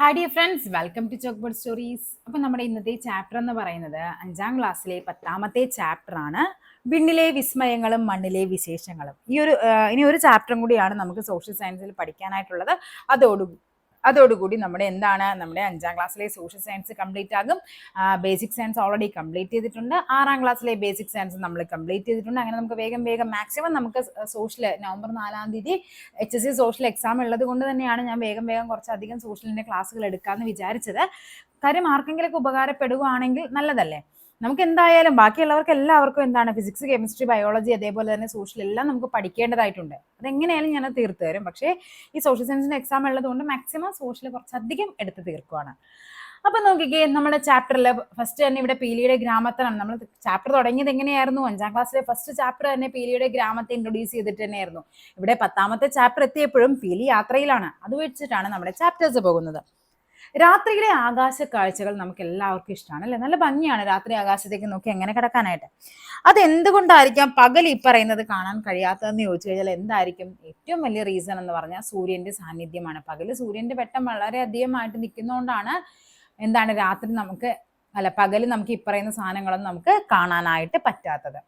Hi dear friends welcome to chalk board stories അപ്പോൾ നമ്മുടെ ഇന്നത്തെ ചാപ്റ്റർ എന്ന് പറയുന്നത് അഞ്ചാം ക്ലാസ്സിലെ പത്താമത്തെ ചാപ്റ്റർ ആണ്. വിണ്ണിലെ വിസ്മയങ്ങളും മണ്ണിലെ വിശേഷങ്ങളും. ഈ ഒരു ഇനി ഒരു ചാപ്റ്ററും കൂടിയാണ് നമുക്ക് സോഷ്യൽ സയൻസിൽ പഠിക്കാനായിട്ടുള്ളത്. അതോടു അതോടുകൂടി നമ്മുടെ എന്താണ് നമ്മുടെ അഞ്ചാം ക്ലാസ്സിലെ സോഷ്യൽ സയൻസ് കംപ്ലീറ്റ് ആകും. ബേസിക് സയൻസ് ഓൾറെഡി കംപ്ലീറ്റ് ചെയ്തിട്ടുണ്ട്. ആറാം ക്ലാസ്സിലെ ബേസിക് സയൻസ് നമ്മൾ കംപ്ലീറ്റ് ചെയ്തിട്ടുണ്ട്. അങ്ങനെ നമുക്ക് വേഗം വേഗം മാക്സിമം നമുക്ക് സോഷ്യൽ നവംബർ നാലാം തീയതി H S C social exam ഉള്ളത് കൊണ്ട് തന്നെയാണ് ഞാൻ വേഗം വേഗം കുറച്ചധികം സോഷ്യലിന്റെ ക്ലാസ്സുകൾ എടുക്കാമെന്ന് വിചാരിച്ചത്. കാര്യം ആർക്കെങ്കിലൊക്കെ ഉപകാരപ്പെടുകയാണെങ്കിൽ നല്ലതല്ലേ? നമുക്ക് എന്തായാലും ബാക്കിയുള്ളവർക്ക് എല്ലാവർക്കും എന്താണ് ഫിസിക്സ് കെമിസ്ട്രി ബയോളജി അതേപോലെ തന്നെ സോഷ്യൽ എല്ലാം നമുക്ക് പഠിക്കേണ്ടതായിട്ടുണ്ട്. അതെങ്ങനെയായാലും ഞാൻ തീർത്തു തരും. പക്ഷേ ഈ സോഷ്യൽ സയൻസിന്റെ എക്സാം ഉള്ളതുകൊണ്ട് മാക്സിമം സോഷ്യൽ കുറച്ചധികം എടുത്ത് തീർക്കുവാണ്. അപ്പൊ നോക്കിക്കേ നമ്മുടെ ചാപ്റ്ററിൽ ഫസ്റ്റ് തന്നെ ഇവിടെ പീലിയുടെ ഗ്രാമത്തിനാണ്. നമ്മൾ ചാപ്റ്റർ തുടങ്ങിയത് എങ്ങനെയായിരുന്നു? അഞ്ചാം ക്ലാസ്സിലെ ഫസ്റ്റ് ചാപ്റ്റർ തന്നെ പീലിയുടെ ഗ്രാമത്തെ ഇൻട്രൊഡ്യൂസ് ചെയ്തിട്ട് തന്നെയായിരുന്നു. ഇവിടെ പത്താമത്തെ ചാപ്റ്റർ എത്തിയപ്പോഴും പീലി യാത്രയിലാണ്. അത് വെച്ചിട്ടാണ് നമ്മുടെ ചാപ്റ്റേഴ്സ് പോകുന്നത്. രാത്രിയിലെ ആകാശ കാഴ്ചകൾ നമുക്ക് എല്ലാവർക്കും ഇഷ്ടമാണ് അല്ലെ? നല്ല ഭംഗിയാണ് രാത്രി ആകാശത്തേക്ക് നോക്കി എങ്ങനെ കിടക്കാനായിട്ട്. അത് എന്തുകൊണ്ടായിരിക്കാം പകൽ ഈ പറയുന്നത് കാണാൻ കഴിയാത്തതെന്ന് ചോദിച്ചു കഴിഞ്ഞാൽ എന്തായിരിക്കും? ഏറ്റവും വലിയ റീസൺ എന്ന് പറഞ്ഞാൽ സൂര്യന്റെ സാന്നിധ്യമാണ്. പകൽ സൂര്യന്റെ വെട്ടം വളരെ അധികമായിട്ട് നിൽക്കുന്നതുകൊണ്ടാണ് എന്താണ് രാത്രി നമുക്ക് അല്ല പകൽ നമുക്ക് ഈ പറയുന്ന സാധനങ്ങളൊന്നും നമുക്ക് കാണാനായിട്ട് പറ്റാത്തത്.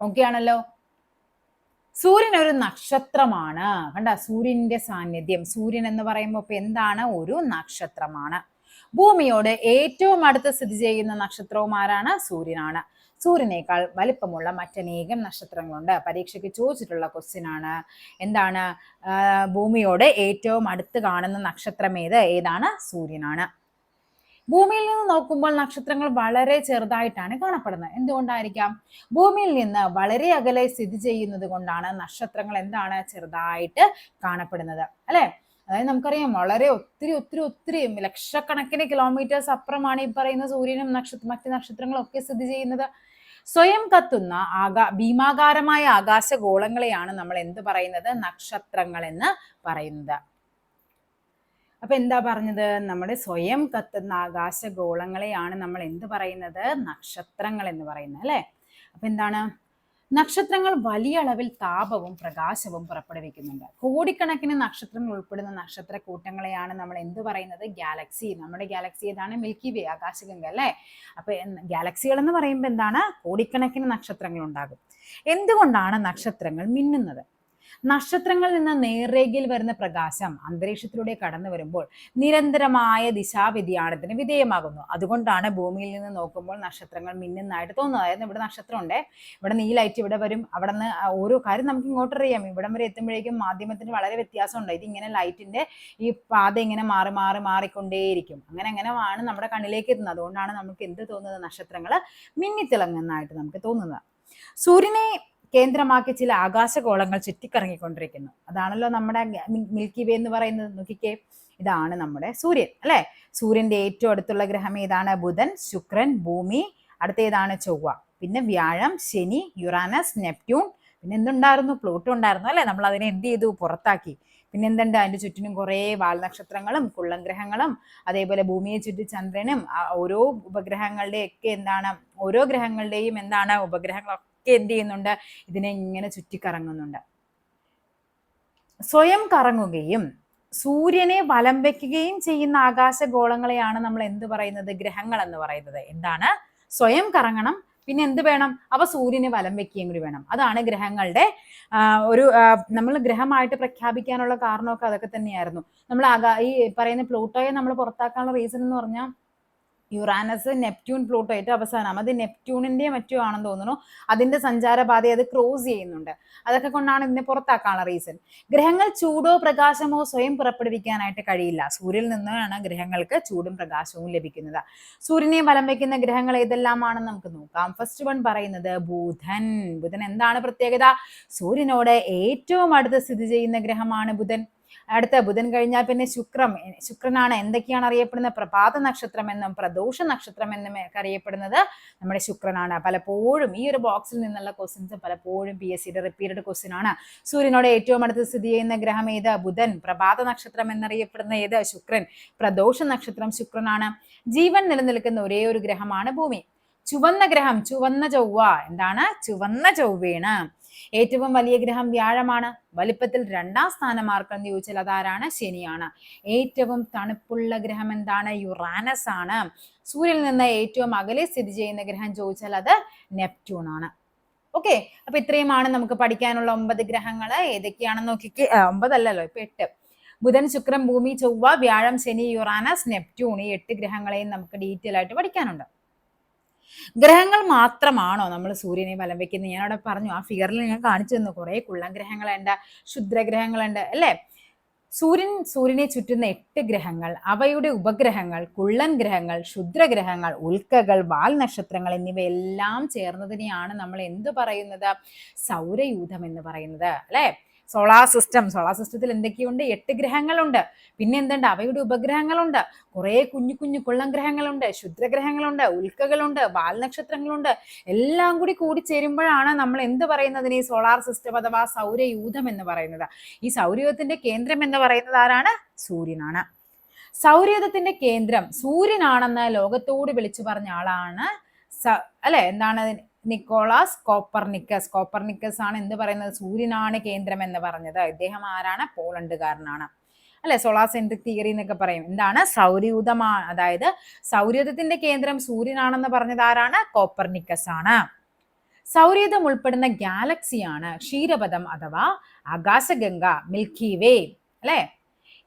ഓക്കെ ആണല്ലോ സൂര്യൻ ഒരു നക്ഷത്രമാണ്. കണ്ട? സൂര്യന്റെ സാന്നിധ്യം. സൂര്യൻ എന്ന് പറയുമ്പോൾ ഇപ്പൊ എന്താണ്? ഒരു നക്ഷത്രമാണ്. ഭൂമിയോട് ഏറ്റവും അടുത്ത് സ്ഥിതി ചെയ്യുന്ന നക്ഷത്രവും ആരാണ്? സൂര്യനാണ്. സൂര്യനേക്കാൾ വലിപ്പമുള്ള മറ്റനേകം നക്ഷത്രങ്ങളുണ്ട്. പരീക്ഷയ്ക്ക് ചോദിച്ചിട്ടുള്ള ക്വസ്റ്റ്യൻ ആണ്. എന്താണ്? ഭൂമിയോട് ഏറ്റവും അടുത്ത് കാണുന്ന നക്ഷത്രം ഏത്? ഏതാണ്? സൂര്യനാണ്. ഭൂമിയിൽ നിന്ന് നോക്കുമ്പോൾ നക്ഷത്രങ്ങൾ വളരെ ചെറുതായിട്ടാണ് കാണപ്പെടുന്നത്. എന്തുകൊണ്ടായിരിക്കാം? ഭൂമിയിൽ നിന്ന് വളരെ അകലെ സ്ഥിതി ചെയ്യുന്നത് കൊണ്ടാണ് നക്ഷത്രങ്ങൾ എന്താണ്? ചെറുതായിട്ട് കാണപ്പെടുന്നത്. അല്ലെ? അതായത് നമുക്കറിയാം വളരെ ഒത്തിരി ഒത്തിരി ഒത്തിരി ലക്ഷക്കണക്കിന് കിലോമീറ്റേഴ്സ് അപ്പുറമാണ് ഈ പറയുന്ന സൂര്യനും നക്ഷത്ര മറ്റ് നക്ഷത്രങ്ങളും ഒക്കെ സ്ഥിതി ചെയ്യുന്നത്. സ്വയം കത്തുന്ന ആകാ ഭീമാകാരമായ ആകാശഗോളങ്ങളെയാണ് നമ്മൾ എന്ത് പറയുന്നത്? നക്ഷത്രങ്ങൾ എന്ന് പറയുന്നത്. അപ്പൊ എന്താ പറഞ്ഞത്? നമ്മുടെ സ്വയം കത്തുന്ന ആകാശഗോളങ്ങളെയാണ് നമ്മൾ എന്ത് പറയുന്നത്? നക്ഷത്രങ്ങൾ എന്ന് പറയുന്നത് അല്ലെ? അപ്പൊ എന്താണ്? നക്ഷത്രങ്ങൾ വലിയ അളവിൽ താപവും പ്രകാശവും പുറപ്പെടുവിക്കുന്നുണ്ട്. കോടിക്കണക്കിന് നക്ഷത്രങ്ങൾ ഉൾപ്പെടുന്ന നക്ഷത്ര കൂട്ടങ്ങളെയാണ് നമ്മൾ എന്ത് പറയുന്നത്? ഗാലക്സി. നമ്മുടെ ഗാലക്സി ഏതാണ്? മിൽക്കി വേ ആകാശഗംഗ അല്ലേ? അപ്പൊ ഗാലക്സികൾ എന്ന് പറയുമ്പോൾ എന്താണ്? കോടിക്കണക്കിന് നക്ഷത്രങ്ങൾ ഉണ്ടാകും. എന്തുകൊണ്ടാണ് നക്ഷത്രങ്ങൾ മിന്നുന്നത്? നക്ഷത്രങ്ങളിൽ നിന്ന് നേർരേഖയിൽ വരുന്ന പ്രകാശം അന്തരീക്ഷത്തിലൂടെ കടന്നു വരുമ്പോൾ നിരന്തരമായ ദിശാവ്യതിയാനത്തിന് വിധേയമാകുന്നു. അതുകൊണ്ടാണ് ഭൂമിയിൽ നിന്ന് നോക്കുമ്പോൾ നക്ഷത്രങ്ങൾ മിന്നുന്നതായിട്ട് തോന്നുന്നത്. അതായത് ഇവിടെ നക്ഷത്രം ഉണ്ട് ഇവിടെ നീ ലൈറ്റ് ഇവിടെ വരും. അവിടെ നിന്ന് ഓരോ കാര്യം നമുക്ക് ഇങ്ങോട്ട് അറിയാം. ഇവിടം വരെ എത്തുമ്പോഴേക്കും മാധ്യമത്തിന് വളരെ വ്യത്യാസമുണ്ട്. ഇത് ഇങ്ങനെ ലൈറ്റിന്റെ ഈ പാത ഇങ്ങനെ മാറി മാറി മാറിക്കൊണ്ടേയിരിക്കും. അങ്ങനെ അങ്ങനെ ആണ് നമ്മുടെ കണ്ണിലേക്ക് എത്തുന്നത്. അതുകൊണ്ടാണ് നമുക്ക് എന്ത് തോന്നുന്നത്? നക്ഷത്രങ്ങൾ മിന്നിത്തിളങ്ങുന്നതായിട്ട് നമുക്ക് തോന്നുന്നത്. സൂര്യനെ കേന്ദ്രമാക്കി ചില ആകാശഗോളങ്ങൾ ചുറ്റിക്കറങ്ങിക്കൊണ്ടിരിക്കുന്നു. അതാണല്ലോ നമ്മുടെ മിൽക്കി വേ എന്ന് പറയുന്നത്. നോക്കിക്കേ ഇതാണ് നമ്മുടെ സൂര്യൻ അല്ലെ? സൂര്യന്റെ ഏറ്റവും അടുത്തുള്ള ഗ്രഹം ഏതാണ്? ബുധൻ ശുക്രൻ ഭൂമി അടുത്ത ഏതാണ് ചൊവ്വ. പിന്നെ വ്യാഴം ശനി യുറാനസ് നെപ്റ്റ്യൂൺ. പിന്നെ എന്തുണ്ടായിരുന്നു? പ്ലൂട്ടോ ഉണ്ടായിരുന്നു അല്ലെ? നമ്മൾ അതിനെ എന്ത് ചെയ്തു? പുറത്താക്കി. പിന്നെ എന്തുണ്ട്? അതിന്റെ ചുറ്റിനും കുറേ വാൽനക്ഷത്രങ്ങളും കുള്ളംഗ്രഹങ്ങളും അതേപോലെ ഭൂമിയെ ചുറ്റി ചന്ദ്രനും ഓരോ ഉപഗ്രഹങ്ങളുടെ ഒക്കെ എന്താണ്? ഓരോ ഗ്രഹങ്ങളുടെയും എന്താണ്? ഉപഗ്രഹങ്ങളൊക്കെ എന്ത് ചെയ്യുന്നുണ്ട് ഇതിനെ ഇങ്ങനെ ചുറ്റിക്കറങ്ങുന്നുണ്ട്. സ്വയം കറങ്ങുകയും സൂര്യനെ വലം വയ്ക്കുകയും ചെയ്യുന്ന ആകാശഗോളങ്ങളെയാണ് നമ്മൾ എന്ത് പറയുന്നത്? ഗ്രഹങ്ങൾ എന്ന് പറയുന്നത്. എന്താണ്? സ്വയം കറങ്ങണം. പിന്നെ എന്ത് വേണം? അവ സൂര്യനെ വലം വെക്കുകയും കൂടി വേണം. അതാണ് ഗ്രഹങ്ങളുടെ ഒരു നമ്മൾ ഗ്രഹമായിട്ട് പ്രഖ്യാപിക്കാനുള്ള കാരണമൊക്കെ അതൊക്കെ തന്നെയായിരുന്നു. നമ്മൾ ആകാ ഈ പറയുന്ന പ്ലൂട്ടോയെ നമ്മൾ പുറത്താക്കാനുള്ള റീസൺ എന്ന് പറഞ്ഞാൽ യുറാനസ് നെപ്റ്റ്യൂൺ പ്ലൂട്ടോ ഏറ്റവും അവസാനം. അത് നെപ്റ്റ്യൂണിന്റെ മറ്റോ ആണെന്ന് തോന്നുന്നു. അതിന്റെ സഞ്ചാരപാത അത് ക്രോസ് ചെയ്യുന്നുണ്ട്. അതൊക്കെ കൊണ്ടാണ് ഇതിനെ പുറത്താക്കാനുള്ള റീസൺ. ഗ്രഹങ്ങൾ ചൂടോ പ്രകാശമോ സ്വയം പുറപ്പെടുവിക്കാനായിട്ട് കഴിയില്ല. സൂര്യനിൽ നിന്നാണ് ഗ്രഹങ്ങൾക്ക് ചൂടും പ്രകാശവും ലഭിക്കുന്നത്. സൂര്യനെ വലം വയ്ക്കുന്ന ഗ്രഹങ്ങൾ ഏതെല്ലാമാണെന്ന് നമുക്ക് നോക്കാം. ഫസ്റ്റ് വൺ പറയുന്നത് ബുധൻ. ബുധൻ എന്താണ് പ്രത്യേകത? സൂര്യനോട് ഏറ്റവും അടുത്ത് സ്ഥിതി ചെയ്യുന്ന ഗ്രഹമാണ് ബുധൻ. അടുത്ത ബുധൻ കഴിഞ്ഞാൽ പിന്നെ ശുക്രം. ശുക്രനാണ് എന്തൊക്കെയാണ് അറിയപ്പെടുന്നത്? പ്രഭാത നക്ഷത്രം എന്നും പ്രദോഷ നക്ഷത്രം എന്നും അറിയപ്പെടുന്നത് നമ്മുടെ ശുക്രനാണ്. പലപ്പോഴും ഈ ഒരു ബോക്സിൽ നിന്നുള്ള ക്വസ്റ്റ്യൻസ് പലപ്പോഴും പി എസ് സിയുടെ റിപ്പീറ്റഡ് ക്വസ്റ്റ്യൻ ആണ്. സൂര്യനോട് ഏറ്റവും അടുത്ത് സ്ഥിതി ചെയ്യുന്ന ഗ്രഹം ഏത്? ബുധൻ. പ്രഭാത നക്ഷത്രം എന്നറിയപ്പെടുന്ന ഏത്? ശുക്രൻ. പ്രദോഷ നക്ഷത്രം ശുക്രനാണ്. ജീവൻ നിലനിൽക്കുന്ന ഒരേ ഒരു ഗ്രഹമാണ് ഭൂമി. ചുവന്ന ഗ്രഹം ചുവന്ന ചൊവ്വ. എന്താണ്? ചുവന്ന ചൊവ്വയാണ്. ഏറ്റവും വലിയ ഗ്രഹം വ്യാഴമാണ്. വലിപ്പത്തിൽ രണ്ടാം സ്ഥാനം ആർക്കെന്ന് ചോദിച്ചാൽ അതാരാണ്? ശനിയാണ്. ഏറ്റവും തണുപ്പുള്ള ഗ്രഹം എന്താണ്? യുറാനസ് ആണ്. സൂര്യനിൽ നിന്ന് ഏറ്റവും അകലെ സ്ഥിതി ചെയ്യുന്ന ഗ്രഹം ചോദിച്ചാൽ അത് നെപ്റ്റ്യൂൺ ആണ് ഓക്കെ? അപ്പൊ ഇത്രയുമാണ് നമുക്ക് പഠിക്കാനുള്ള ഒമ്പത് ഗ്രഹങ്ങൾ ഏതൊക്കെയാണെന്ന് നോക്കി ഒമ്പതല്ലല്ലോ ഇപ്പൊ എട്ട്. ബുധൻ ശുക്രൻ ഭൂമി ചൊവ്വ വ്യാഴം ശനി യുറാനസ് നെപ്റ്റ്യൂൺ ഈ എട്ട് ഗ്രഹങ്ങളെയും നമുക്ക് ഡീറ്റെയിൽ ആയിട്ട് പഠിക്കാനുണ്ട്. ഗ്രഹങ്ങൾ മാത്രമാണോ നമ്മൾ സൂര്യനെ വലം വെക്കുന്നത്? ഞാൻ അവിടെ പറഞ്ഞു ആ ഫിഗറിൽ ഞാൻ കാണിച്ചു തന്നു കുറെ കുള്ളം ഗ്രഹങ്ങളുണ്ട് ക്ഷുദ്രഗ്രഹങ്ങളുണ്ട് അല്ലേ? സൂര്യൻ സൂര്യനെ ചുറ്റുന്ന എട്ട് ഗ്രഹങ്ങൾ അവയുടെ ഉപഗ്രഹങ്ങൾ കുള്ളൻ ഗ്രഹങ്ങൾ ക്ഷുദ്രഗ്രഹങ്ങൾ ഉൽക്കകൾ വാൽ നക്ഷത്രങ്ങൾ എന്നിവയെല്ലാം ചേർന്നതിനെയാണ് നമ്മൾ എന്ത് പറയുന്നത്? സൗരയൂഥം എന്ന് പറയുന്നത് അല്ലേ? സോളാർ സിസ്റ്റം സോളാർ സിസ്റ്റത്തിൽ എന്തൊക്കെയുണ്ട്? എട്ട് ഗ്രഹങ്ങളുണ്ട്. പിന്നെ എന്തുണ്ട്? അവയുടെ ഉപഗ്രഹങ്ങളുണ്ട്. കുറേ കുഞ്ഞു കുഞ്ഞു കുള്ളം ഗ്രഹങ്ങളുണ്ട് ക്ഷുദ്രഗ്രഹങ്ങളുണ്ട് ഉൽക്കകളുണ്ട് ബാലനക്ഷത്രങ്ങളുണ്ട് എല്ലാം കൂടി കൂടി ചേരുമ്പോഴാണ് നമ്മൾ എന്ത് പറയുന്നതിന് ഈ സോളാർ സിസ്റ്റം അഥവാ സൗരയൂഥം എന്ന് പറയുന്നത്. ഈ സൗരയൂഥത്തിന്റെ കേന്ദ്രം എന്ന് പറയുന്നത് ആരാണ്? സൂര്യനാണ്. സൗരയൂഥത്തിന്റെ കേന്ദ്രം സൂര്യനാണെന്ന് ലോകത്തോട് വിളിച്ചു പറഞ്ഞ ആളാണ് അല്ലെ? എന്താണ്? Nicholas Copernicus. കോപ്പർനിക്കസ് ആണ് എന്ത് പറയുന്നത്? സൂര്യനാണ് കേന്ദ്രം എന്ന് പറഞ്ഞത്. ഇദ്ദേഹം ആരാണ്? പോളണ്ടുകാരനാണ്. അല്ലെ? സോളാർ സെൻട്രിക് തിയറി എന്നൊക്കെ പറയും. എന്താണ്? സൗരയൂഥമാണ് അതായത് സൗരയൂഥത്തിന്റെ കേന്ദ്രം സൂര്യനാണെന്ന് പറഞ്ഞത് ആരാണ്? കോപ്പർനിക്കസ് ആണ്. സൗരയൂഥം ഉൾപ്പെടുന്ന ഗാലക്സിയാണ് ക്ഷീരപഥം അഥവാ ആകാശഗംഗ മിൽക്കി വേ. അല്ലെ?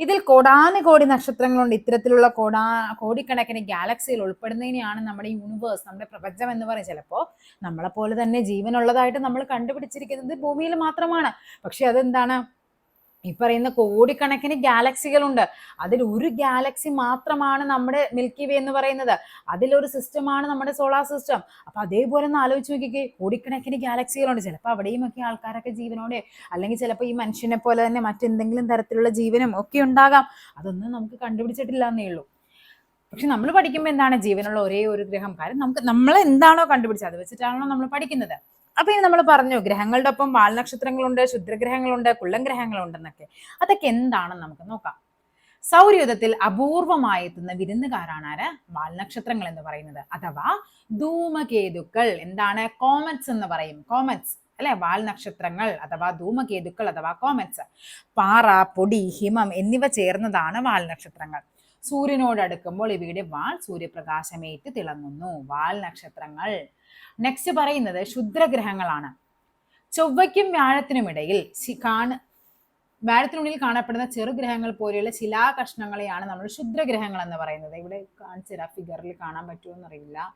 ഇതിൽ കോടാനുകോടി നക്ഷത്രങ്ങളുണ്ട്. ഇത്തരത്തിലുള്ള കോടാ കോടിക്കണക്കിന് ഗാലക്സിയിൽ ഉൾപ്പെടുന്നതിനെയാണ് നമ്മുടെ യൂണിവേഴ്സ് നമ്മുടെ പ്രപഞ്ചം എന്ന് പറയും ചിലപ്പോൾ നമ്മളെപ്പോലെ തന്നെ ജീവനുള്ളതായിട്ട് നമ്മൾ കണ്ടുപിടിച്ചിരിക്കുന്നത് ഭൂമിയിൽ മാത്രമാണ്. പക്ഷെ അതെന്താണ്? ഈ പറയുന്ന കോടിക്കണക്കിന് ഗാലക്സികളുണ്ട്. അതിൽ ഒരു ഗാലക്സി മാത്രമാണ് നമ്മുടെ മിൽക്കി വേ എന്ന് പറയുന്നത്. അതിലൊരു സിസ്റ്റമാണ് നമ്മുടെ സോളാർ സിസ്റ്റം. അപ്പൊ അതേപോലെ ഒന്ന് ആലോചിച്ച് നോക്കിക്കേ. കോടിക്കണക്കിന് ഗാലക്സികളുണ്ട്. ചിലപ്പോൾ അവിടെയും ഒക്കെ ആൾക്കാരൊക്കെ ജീവനോടെ അല്ലെങ്കിൽ ചിലപ്പോൾ ഈ മനുഷ്യനെ പോലെ തന്നെ മറ്റെന്തെങ്കിലും തരത്തിലുള്ള ജീവനും ഒക്കെ ഉണ്ടാകാം. അതൊന്നും നമുക്ക് കണ്ടുപിടിച്ചിട്ടില്ല എന്നേ ഉള്ളൂ. പക്ഷെ നമ്മൾ പഠിക്കുമ്പോൾ എന്താണ്? ജീവനുള്ള ഒരേ ഒരു ഗ്രഹം. കാര്യം നമുക്ക് നമ്മൾ എന്താണോ കണ്ടുപിടിച്ചത്? അത് വെച്ചിട്ടാണല്ലോ നമ്മൾ പഠിക്കുന്നത്. അപ്പൊ ഇനി നമ്മൾ പറഞ്ഞു ഗ്രഹങ്ങളുടെ ഒപ്പം വാൽനക്ഷത്രങ്ങളുണ്ട് ക്ഷുദ്രഗ്രഹങ്ങളുണ്ട് കുള്ളൻ ഗ്രഹങ്ങളുണ്ടെന്നൊക്കെ അതൊക്കെ എന്താണെന്ന് നമുക്ക് നോക്കാം. സൗരയുധത്തിൽ അപൂർവമായി എത്തുന്ന വിരുന്നുകാരാണ് ആര്? വാൽനക്ഷത്രങ്ങൾ എന്ന് പറയുന്നത്. അഥവാ ധൂമകേതുക്കൾ. എന്താണ്? കോമറ്റ്സ് എന്ന് പറയും. കോമറ്റ്സ് അല്ലെ? വാൽനക്ഷത്രങ്ങൾ അഥവാ ധൂമകേതുക്കൾ അഥവാ കോമറ്റ്സ്. പാറ പൊടി ഹിമം എന്നിവ ചേർന്നതാണ് വാൽനക്ഷത്രങ്ങൾ. സൂര്യനോട് അടുക്കുമ്പോൾ ഇവയുടെ വാൽ സൂര്യപ്രകാശമേറ്റ് തിളങ്ങുന്നു. വാൽ നക്ഷത്രങ്ങൾ നെക്സ്റ്റ് പറയുന്നത് ക്ഷുദ്രഗ്രഹങ്ങളാണ് ചൊവ്വയ്ക്കും വ്യാഴത്തിനുമിടയിൽ ഇടയിൽ കാണ വ്യാഴത്തിനുള്ളിൽ കാണപ്പെടുന്ന ചെറുഗ്രഹങ്ങൾ പോലെയുള്ള ശിലാകഷ്ണങ്ങളെയാണ് നമ്മൾ ക്ഷുദ്രഗ്രഹങ്ങൾ എന്ന് പറയുന്നത്. ഇവിടെ കാണിച്ചു തരാം. ഫിഗറിൽ കാണാൻ പറ്റുമോ എന്നറിയില്ല.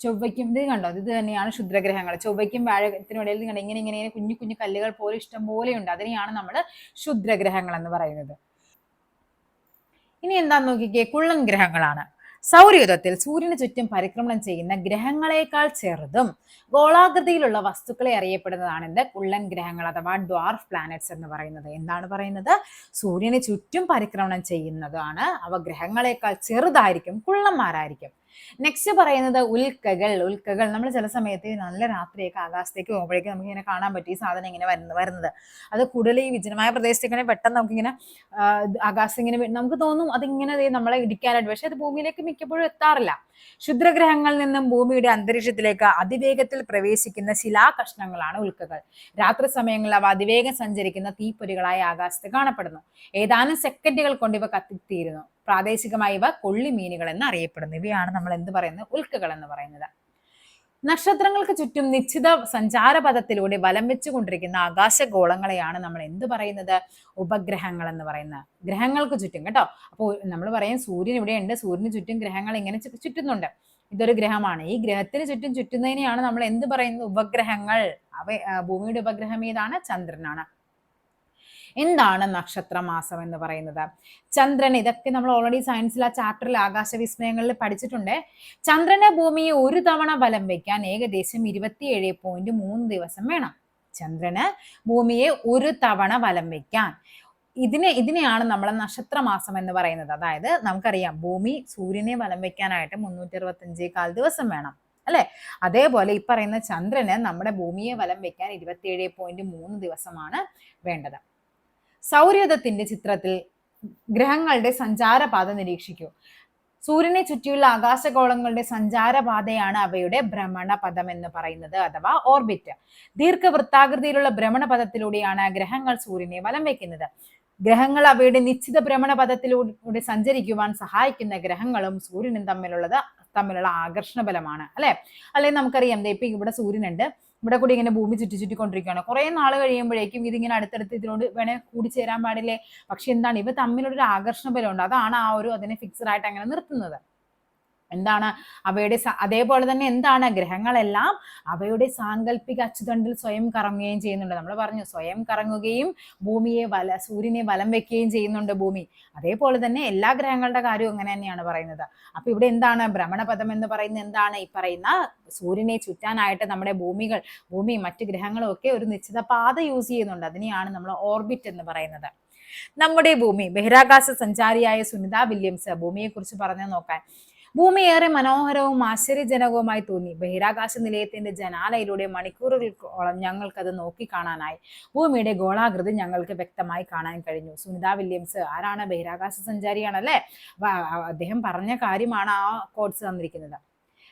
ചൊവ്വയ്ക്കും ഇത് കണ്ടോ? ഇത് തന്നെയാണ് ക്ഷുദ്രഗ്രഹങ്ങൾ ചൊവ്വയ്ക്കും വ്യാഴത്തിനും ഇടയിൽ കണ്ടോ? ഇങ്ങനെ ഇങ്ങനെ ഇങ്ങനെ കുഞ്ഞു കുഞ്ഞു കല്ലുകൾ പോലെ ഇഷ്ടം പോലെയുണ്ട് അതിനെയാണ് നമ്മൾ ക്ഷുദ്രഗ്രഹങ്ങൾ എന്ന് പറയുന്നത്. ഇനി എന്താന്ന് നോക്കിക്കേ? കുള്ളൻ ഗ്രഹങ്ങളാണ്. സൗരയൂഥത്തിൽ സൂര്യന് ചുറ്റും പരിക്രമണം ചെയ്യുന്ന ഗ്രഹങ്ങളെക്കാൾ ചെറുതും ഗോളാകൃതിയിലുള്ള വസ്തുക്കളെ അറിയപ്പെടുന്നതാണ് എന്ത്? കുള്ളൻ ഗ്രഹങ്ങൾ അഥവാ ഡ്വാർഫ് പ്ലാനറ്റ്സ് എന്ന് പറയുന്നത്. എന്താണ് പറയുന്നത്? സൂര്യന് ചുറ്റും പരിക്രമണം ചെയ്യുന്നതാണ്. അവ ഗ്രഹങ്ങളെക്കാൾ ചെറുതായിരിക്കും കുള്ളന്മാരായിരിക്കും. നെക്സ്റ്റ് പറയുന്നത് ഉൽക്കകൾ. ഉൽക്കകൾ നമ്മൾ ചില സമയത്ത് നല്ല രാത്രിയൊക്കെ ആകാശത്തേക്ക് പോകുമ്പോഴേക്കും നമുക്ക് ഇങ്ങനെ കാണാൻ പറ്റും ഈ സാധനം ഇങ്ങനെ വരുന്നത് വരുന്നത്. അത് കൂടുതൽ ഈ വിജനമായ പ്രദേശത്തേക്ക് പെട്ടെന്ന് നമുക്കിങ്ങനെ ആകാശം ഇങ്ങനെ നമുക്ക് തോന്നും അതിങ്ങനെ നമ്മളെ ഇടിക്കാനായിട്ട്. പക്ഷെ അത് ഭൂമിയിലേക്ക് മിക്കപ്പോഴും എത്താറില്ല. ക്ഷുദ്രഗ്രഹങ്ങളിൽ നിന്നും ഭൂമിയുടെ അന്തരീക്ഷത്തിലേക്ക് അതിവേഗത്തിൽ പ്രവേശിക്കുന്ന ശിലാകഷ്ണങ്ങളാണ് ഉൽക്കകൾ. രാത്രി സമയങ്ങളിൽ അവ അതിവേഗം സഞ്ചരിക്കുന്ന തീപ്പൊരികളായി ആകാശത്ത് കാണപ്പെടുന്നു. ഏതാനും സെക്കൻഡുകൾ കൊണ്ട് ഇവ കത്തിത്തീരുന്നു. പ്രാദേശികമായി ഇവ കൊള്ളിമീനുകൾ എന്ന് അറിയപ്പെടുന്നു ഇവയാണ് നമ്മൾ എന്ത് പറയുന്നത്? ഉൽക്കകൾ എന്ന് പറയുന്നത്. നക്ഷത്രങ്ങൾക്ക് ചുറ്റും നിശ്ചിത സഞ്ചാരപഥത്തിലൂടെ വലം വെച്ചുകൊണ്ടിരിക്കുന്ന ആകാശഗോളങ്ങളെയാണ് നമ്മൾ എന്ത് പറയുന്നത്? ഉപഗ്രഹങ്ങൾ എന്ന് പറയുന്നത്. ഗ്രഹങ്ങൾക്ക് ചുറ്റും കേട്ടോ. അപ്പോൾ നമ്മൾ പറയും സൂര്യൻ ഇവിടെ ഉണ്ട് സൂര്യന് ചുറ്റും ഗ്രഹങ്ങൾ ഇങ്ങനെ ചുറ്റുന്നുണ്ട്. ഇതൊരു ഗ്രഹമാണ്. ഈ ഗ്രഹത്തിന് ചുറ്റും ചുറ്റുന്നതിനെയാണ് നമ്മൾ എന്ത് പറയുന്നത്? ഉപഗ്രഹങ്ങൾ. അവ ഭൂമിയുടെ ഉപഗ്രഹം ഏതാണ്? ചന്ദ്രനാണ്. എന്താണ് നക്ഷത്രമാസം എന്ന് പറയുന്നത്? ചന്ദ്രൻ ഇതൊക്കെ നമ്മൾ ഓൾറെഡി സയൻസിൽ ആ ചാപ്റ്ററിൽ ആകാശ വിസ്മയങ്ങളിൽ പഠിച്ചിട്ടുണ്ട്. ചന്ദ്രനെ ഭൂമിയെ ഒരു തവണ ബലം വയ്ക്കാൻ ഏകദേശം ഇരുപത്തിയേഴ് പോയിന്റ് മൂന്ന് ദിവസം വേണം. ചന്ദ്രന് ഭൂമിയെ ഒരു തവണ ബലം വയ്ക്കാൻ ഇതിനെ ഇതിനെയാണ് നമ്മൾ നക്ഷത്രമാസം എന്ന് പറയുന്നത്. അതായത് നമുക്കറിയാം ഭൂമി സൂര്യനെ വലം വെക്കാനായിട്ട് മുന്നൂറ്റി അറുപത്തഞ്ച് കാൽ ദിവസം വേണം അല്ലെ? അതേപോലെ ഈ പറയുന്ന ചന്ദ്രന് നമ്മുടെ ഭൂമിയെ വലം വെക്കാൻ ഇരുപത്തിയേഴ് പോയിന്റ് മൂന്ന് ദിവസമാണ് വേണ്ടത്. സൗരയൂഥത്തിന്റെ ചിത്രത്തിൽ ഗ്രഹങ്ങളുടെ സഞ്ചാരപാത നിരീക്ഷിക്കൂ. സൂര്യനെ ചുറ്റിയുള്ള ആകാശഗോളങ്ങളുടെ സഞ്ചാരപാതയാണ് അവയുടെ ഭ്രമണപഥം എന്ന് പറയുന്നത് അഥവാ ഓർബിറ്റ്. ദീർഘവൃത്താകൃതിയിലുള്ള ഭ്രമണപഥത്തിലൂടെയാണ് ഗ്രഹങ്ങൾ സൂര്യനെ വലം വയ്ക്കുന്നത് ഗ്രഹങ്ങൾ അവയുടെ നിശ്ചിത ഭ്രമണപഥത്തിലൂടെ സഞ്ചരിക്കുവാൻ സഹായിക്കുന്ന ഗ്രഹങ്ങളും സൂര്യനും തമ്മിലുള്ളത് തമ്മിലുള്ള ആകർഷണ ബലമാണ് അല്ലെ? അല്ലെങ്കിൽ നമുക്കറിയാം ഇപ്പൊ ഇവിടെ സൂര്യനുണ്ട്. ഇവിടെ കൂടി ഇങ്ങനെ ഭൂമി ചുറ്റി ചുറ്റിക്കൊണ്ടിരിക്കുകയാണ്. കുറെ നാൾ കഴിയുമ്പോഴേക്കും ഇതിങ്ങനെ അടുത്തടുത്ത് ഇതിനോട് വേണേ കൂടിച്ചേരാൻ പാടില്ലേ? പക്ഷെ എന്താണ് ഇവ തമ്മിലൊരു ആകർഷണ ബലമുണ്ട്. അതാണ് ആ ഒരു അതിനെ ഫിക്സഡ് ആയിട്ട് അങ്ങനെ നിർത്തുന്നത്. എന്താണ് അവയുടെ അതേപോലെ തന്നെ എന്താണ് ഗ്രഹങ്ങളെല്ലാം അവയുടെ സാങ്കല്പിക അച്ചുതണ്ടിൽ സ്വയം കറങ്ങുകയും ചെയ്യുന്നുണ്ട്. നമ്മൾ പറഞ്ഞു സ്വയം കറങ്ങുകയും ഭൂമിയെ വല സൂര്യനെ വലം വെക്കുകയും ചെയ്യുന്നുണ്ട് ഭൂമി. അതേപോലെ തന്നെ എല്ലാ ഗ്രഹങ്ങളുടെ കാര്യവും അങ്ങനെ തന്നെയാണ് പറയുന്നത്. അപ്പൊ ഇവിടെ എന്താണ് ഭ്രമണപഥം എന്ന് പറയുന്നത് എന്താണ്? ഈ പറയുന്ന സൂര്യനെ ചുറ്റാനായിട്ട് നമ്മുടെ ഭൂമികൾ ഭൂമി മറ്റ് ഗ്രഹങ്ങളും ഒക്കെ ഒരു നിശ്ചിത പാത യൂസ് ചെയ്യുന്നുണ്ട്. അതിനെയാണ് നമ്മൾ ഓർബിറ്റ് എന്ന് പറയുന്നത്. നമ്മുടെ ഭൂമി ബഹിരാകാശ സഞ്ചാരിയായ സുനിത വില്യംസ് ഭൂമിയെ കുറിച്ച് പറഞ്ഞു നോക്കാൻ ഭൂമി ഏറെ മനോഹരവും ആശ്ചര്യജനകവുമായി തോന്നി. ബഹിരാകാശ നിലയത്തിന്റെ ജനാലയിലൂടെ മണിക്കൂറുകൾക്കോളം ഞങ്ങൾക്കത് നോക്കിക്കാണാനായി. ഭൂമിയുടെ ഗോളാകൃതി ഞങ്ങൾക്ക് വ്യക്തമായി കാണാൻ കഴിഞ്ഞു. സുനിത വില്യംസ് ആരാണ് ബഹിരാകാശ സഞ്ചാരിയാണല്ലേ? അദ്ദേഹം പറഞ്ഞ കാര്യമാണ് ആ കോഡ്സ് തന്നിരിക്കുന്നത്.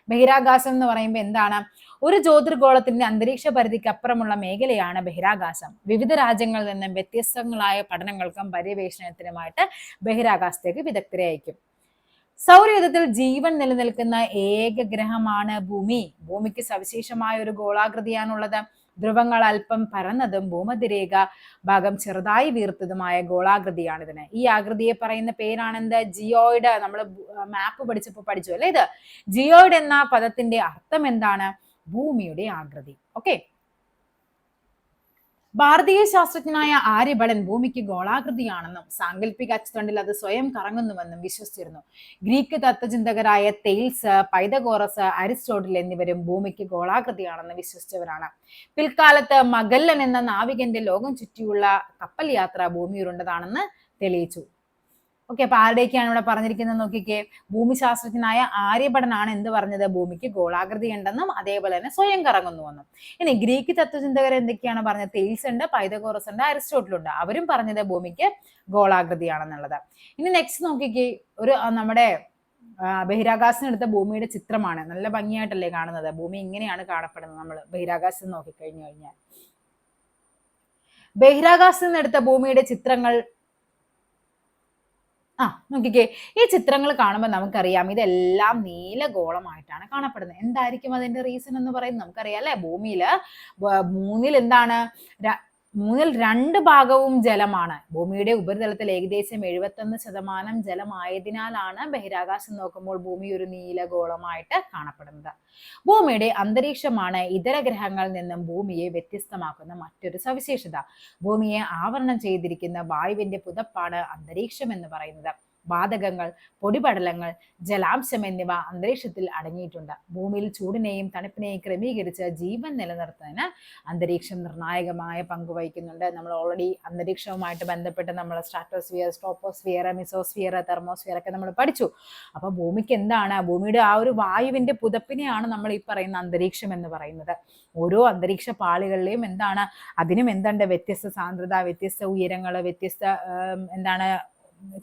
ബഹിരാകാശം എന്ന് പറയുമ്പോൾ എന്താണ്? ഒരു ജ്യോതിർഗോളത്തിന്റെ അന്തരീക്ഷ പരിധിക്ക് അപ്പുറമുള്ള മേഖലയാണ് ബഹിരാകാശം. വിവിധ രാജ്യങ്ങളിൽ നിന്നും വ്യത്യസ്തങ്ങളായ പഠനങ്ങൾക്കും പര്യവേഷണത്തിനുമായിട്ട് ബഹിരാകാശത്തേക്ക് വിദഗ്ധരെ അയക്കും. സൗരയുധത്തിൽ ജീവൻ നിലനിൽക്കുന്ന ഏക ഗ്രഹമാണ് ഭൂമി. ഭൂമിക്ക് സവിശേഷമായ ഒരു ഗോളാകൃതിയാണുള്ളത്. ധ്രുവങ്ങൾ അല്പം പരന്നതും ഭൂമതിരേഖ ഭാഗം ചെറുതായി വീർത്തതുമായ ഗോളാകൃതിയാണ് ഇതിന് ഈ ആകൃതിയെ പറയുന്ന പേരാണെന്ത്? ജിയോയിഡ്. നമ്മൾ മാപ്പ് പഠിച്ചപ്പോൾ പഠിച്ചു അല്ലേ ഇത്? ജിയോയിഡ് എന്ന പദത്തിന്റെ അർത്ഥം എന്താണ്? ഭൂമിയുടെ ആകൃതി. ഓക്കെ? ഭാരതീയ ശാസ്ത്രജ്ഞനായ ആര്യഭടൻ ഭൂമിക്ക് ഗോളാകൃതിയാണെന്നും സാങ്കല്പിക അച്ചുതണ്ടിൽ അത് സ്വയം കറങ്ങുന്നുവെന്നും വിശ്വസിച്ചിരുന്നു. ഗ്രീക്ക് തത്വചിന്തകരായ തെയിൽസ് പൈതഗോറസ് അരിസ്റ്റോട്ടിൽ എന്നിവരും ഭൂമിക്ക് ഗോളാകൃതിയാണെന്ന് വിശ്വസിച്ചവരാണ്. പിൽക്കാലത്ത് മഗല്ലൻ എന്ന നാവികന്റെ ലോകം ചുറ്റിയുള്ള കപ്പൽ യാത്ര ഭൂമിയുരുണ്ടതാണെന്ന് തെളിയിച്ചു. ഓക്കെ അപ്പൊ ആരുടെയൊക്കെയാണ് ഇവിടെ പറഞ്ഞിരിക്കുന്നത് നോക്കിക്കേ. ഭൂമിശാസ്ത്രജ്ഞനായ ആര്യഭടനാണ് എന്ത് പറഞ്ഞത്? ഭൂമിക്ക് ഗോളാകൃതി ഉണ്ടെന്നും അതേപോലെ തന്നെ സ്വയം കറങ്ങുന്നുവെന്നും. ഇനി ഗ്രീക്ക് തത്വചിന്തകർ എന്തൊക്കെയാണ് പറഞ്ഞത്? തെയിൽസ് ഉണ്ട് പൈതകോറസ് ഉണ്ട് അരിസ്റ്റോട്ടിൽ ഉണ്ട്. അവരും പറഞ്ഞത് ഭൂമിക്ക് ഗോളാകൃതിയാണെന്നുള്ളത്. ഇനി നെക്സ്റ്റ് നോക്കിക്കേ ഒരു നമ്മുടെ ബഹിരാകാശത്തിനെടുത്ത ഭൂമിയുടെ ചിത്രമാണ്. നല്ല ഭംഗിയായിട്ടല്ലേ കാണുന്നത്? ഭൂമി ഇങ്ങനെയാണ് കാണപ്പെടുന്നത്. നമ്മൾ ബഹിരാകാശം നോക്കിക്കഴിഞ്ഞു കഴിഞ്ഞാൽ. ബഹിരാകാശത്ത് നിന്ന് എടുത്ത ഭൂമിയുടെ ചിത്രങ്ങൾ ആ നോക്കിക്കേ. ഈ ചിത്രങ്ങൾ കാണുമ്പോൾ നമുക്കറിയാം ഇതെല്ലാം നീലഗോളമായിട്ടാണ് കാണപ്പെടുന്നത്. എന്തായിരിക്കും അതിന്റെ റീസൺ എന്ന് പറയുന്നത്? നമുക്കറിയാം അല്ലെ? ഭൂമിയിൽ മൂന്നിൽ എന്താണ് മൂന്നിൽ രണ്ട് ഭാഗവും ജലമാണ്. ഭൂമിയുടെ ഉപരിതലത്തിൽ ഏകദേശം എഴുപത്തൊന്ന് ശതമാനം ജലമായതിനാലാണ് ബഹിരാകാശം നോക്കുമ്പോൾ ഭൂമി ഒരു നീലഗോളമായിട്ട് കാണപ്പെടുന്നത്. ഭൂമിയുടെ അന്തരീക്ഷമാണ് ഇതര ഗ്രഹങ്ങളിൽ നിന്നും ഭൂമിയെ വ്യത്യസ്തമാക്കുന്ന മറ്റൊരു സവിശേഷത. ഭൂമിയെ ആവരണം ചെയ്തിരിക്കുന്ന വായുവിന്റെ പുതപ്പാണ് അന്തരീക്ഷം എന്ന് പറയുന്നത്. വാതകങ്ങൾ പൊടിപടലങ്ങൾ ജലാംശം എന്നിവ അന്തരീക്ഷത്തിൽ അടങ്ങിയിട്ടുണ്ട്. ഭൂമിയിൽ ചൂടിനെയും തണുപ്പിനെയും ക്രമീകരിച്ച് ജീവൻ നിലനിർത്തുന്നതിന് അന്തരീക്ഷം നിർണായകമായ പങ്ക് വഹിക്കുന്നുണ്ട്. നമ്മൾ ഓൾറെഡി അന്തരീക്ഷവുമായിട്ട് ബന്ധപ്പെട്ട് നമ്മൾ സ്ട്രാറ്റോസ്ഫിയർ സ്റ്റോപ്പോസ്ഫിയർ മിസോസ്ഫിയർ തെർമോസ്ഫിയർ ഒക്കെ നമ്മൾ പഠിച്ചു. അപ്പൊ ഭൂമിക്ക് എന്താണ്? ഭൂമിയുടെ ആ ഒരു വായുവിന്റെ പുതപ്പിനെയാണ് നമ്മൾ ഈ പറയുന്ന അന്തരീക്ഷം എന്ന് പറയുന്നത്. ഓരോ അന്തരീക്ഷ പാളികളിലെയും എന്താണ്? അതിനും എന്തുണ്ട് വ്യത്യസ്ത സാന്ദ്രത വ്യത്യസ്ത ഉയരങ്ങൾ വ്യത്യസ്ത എന്താണ്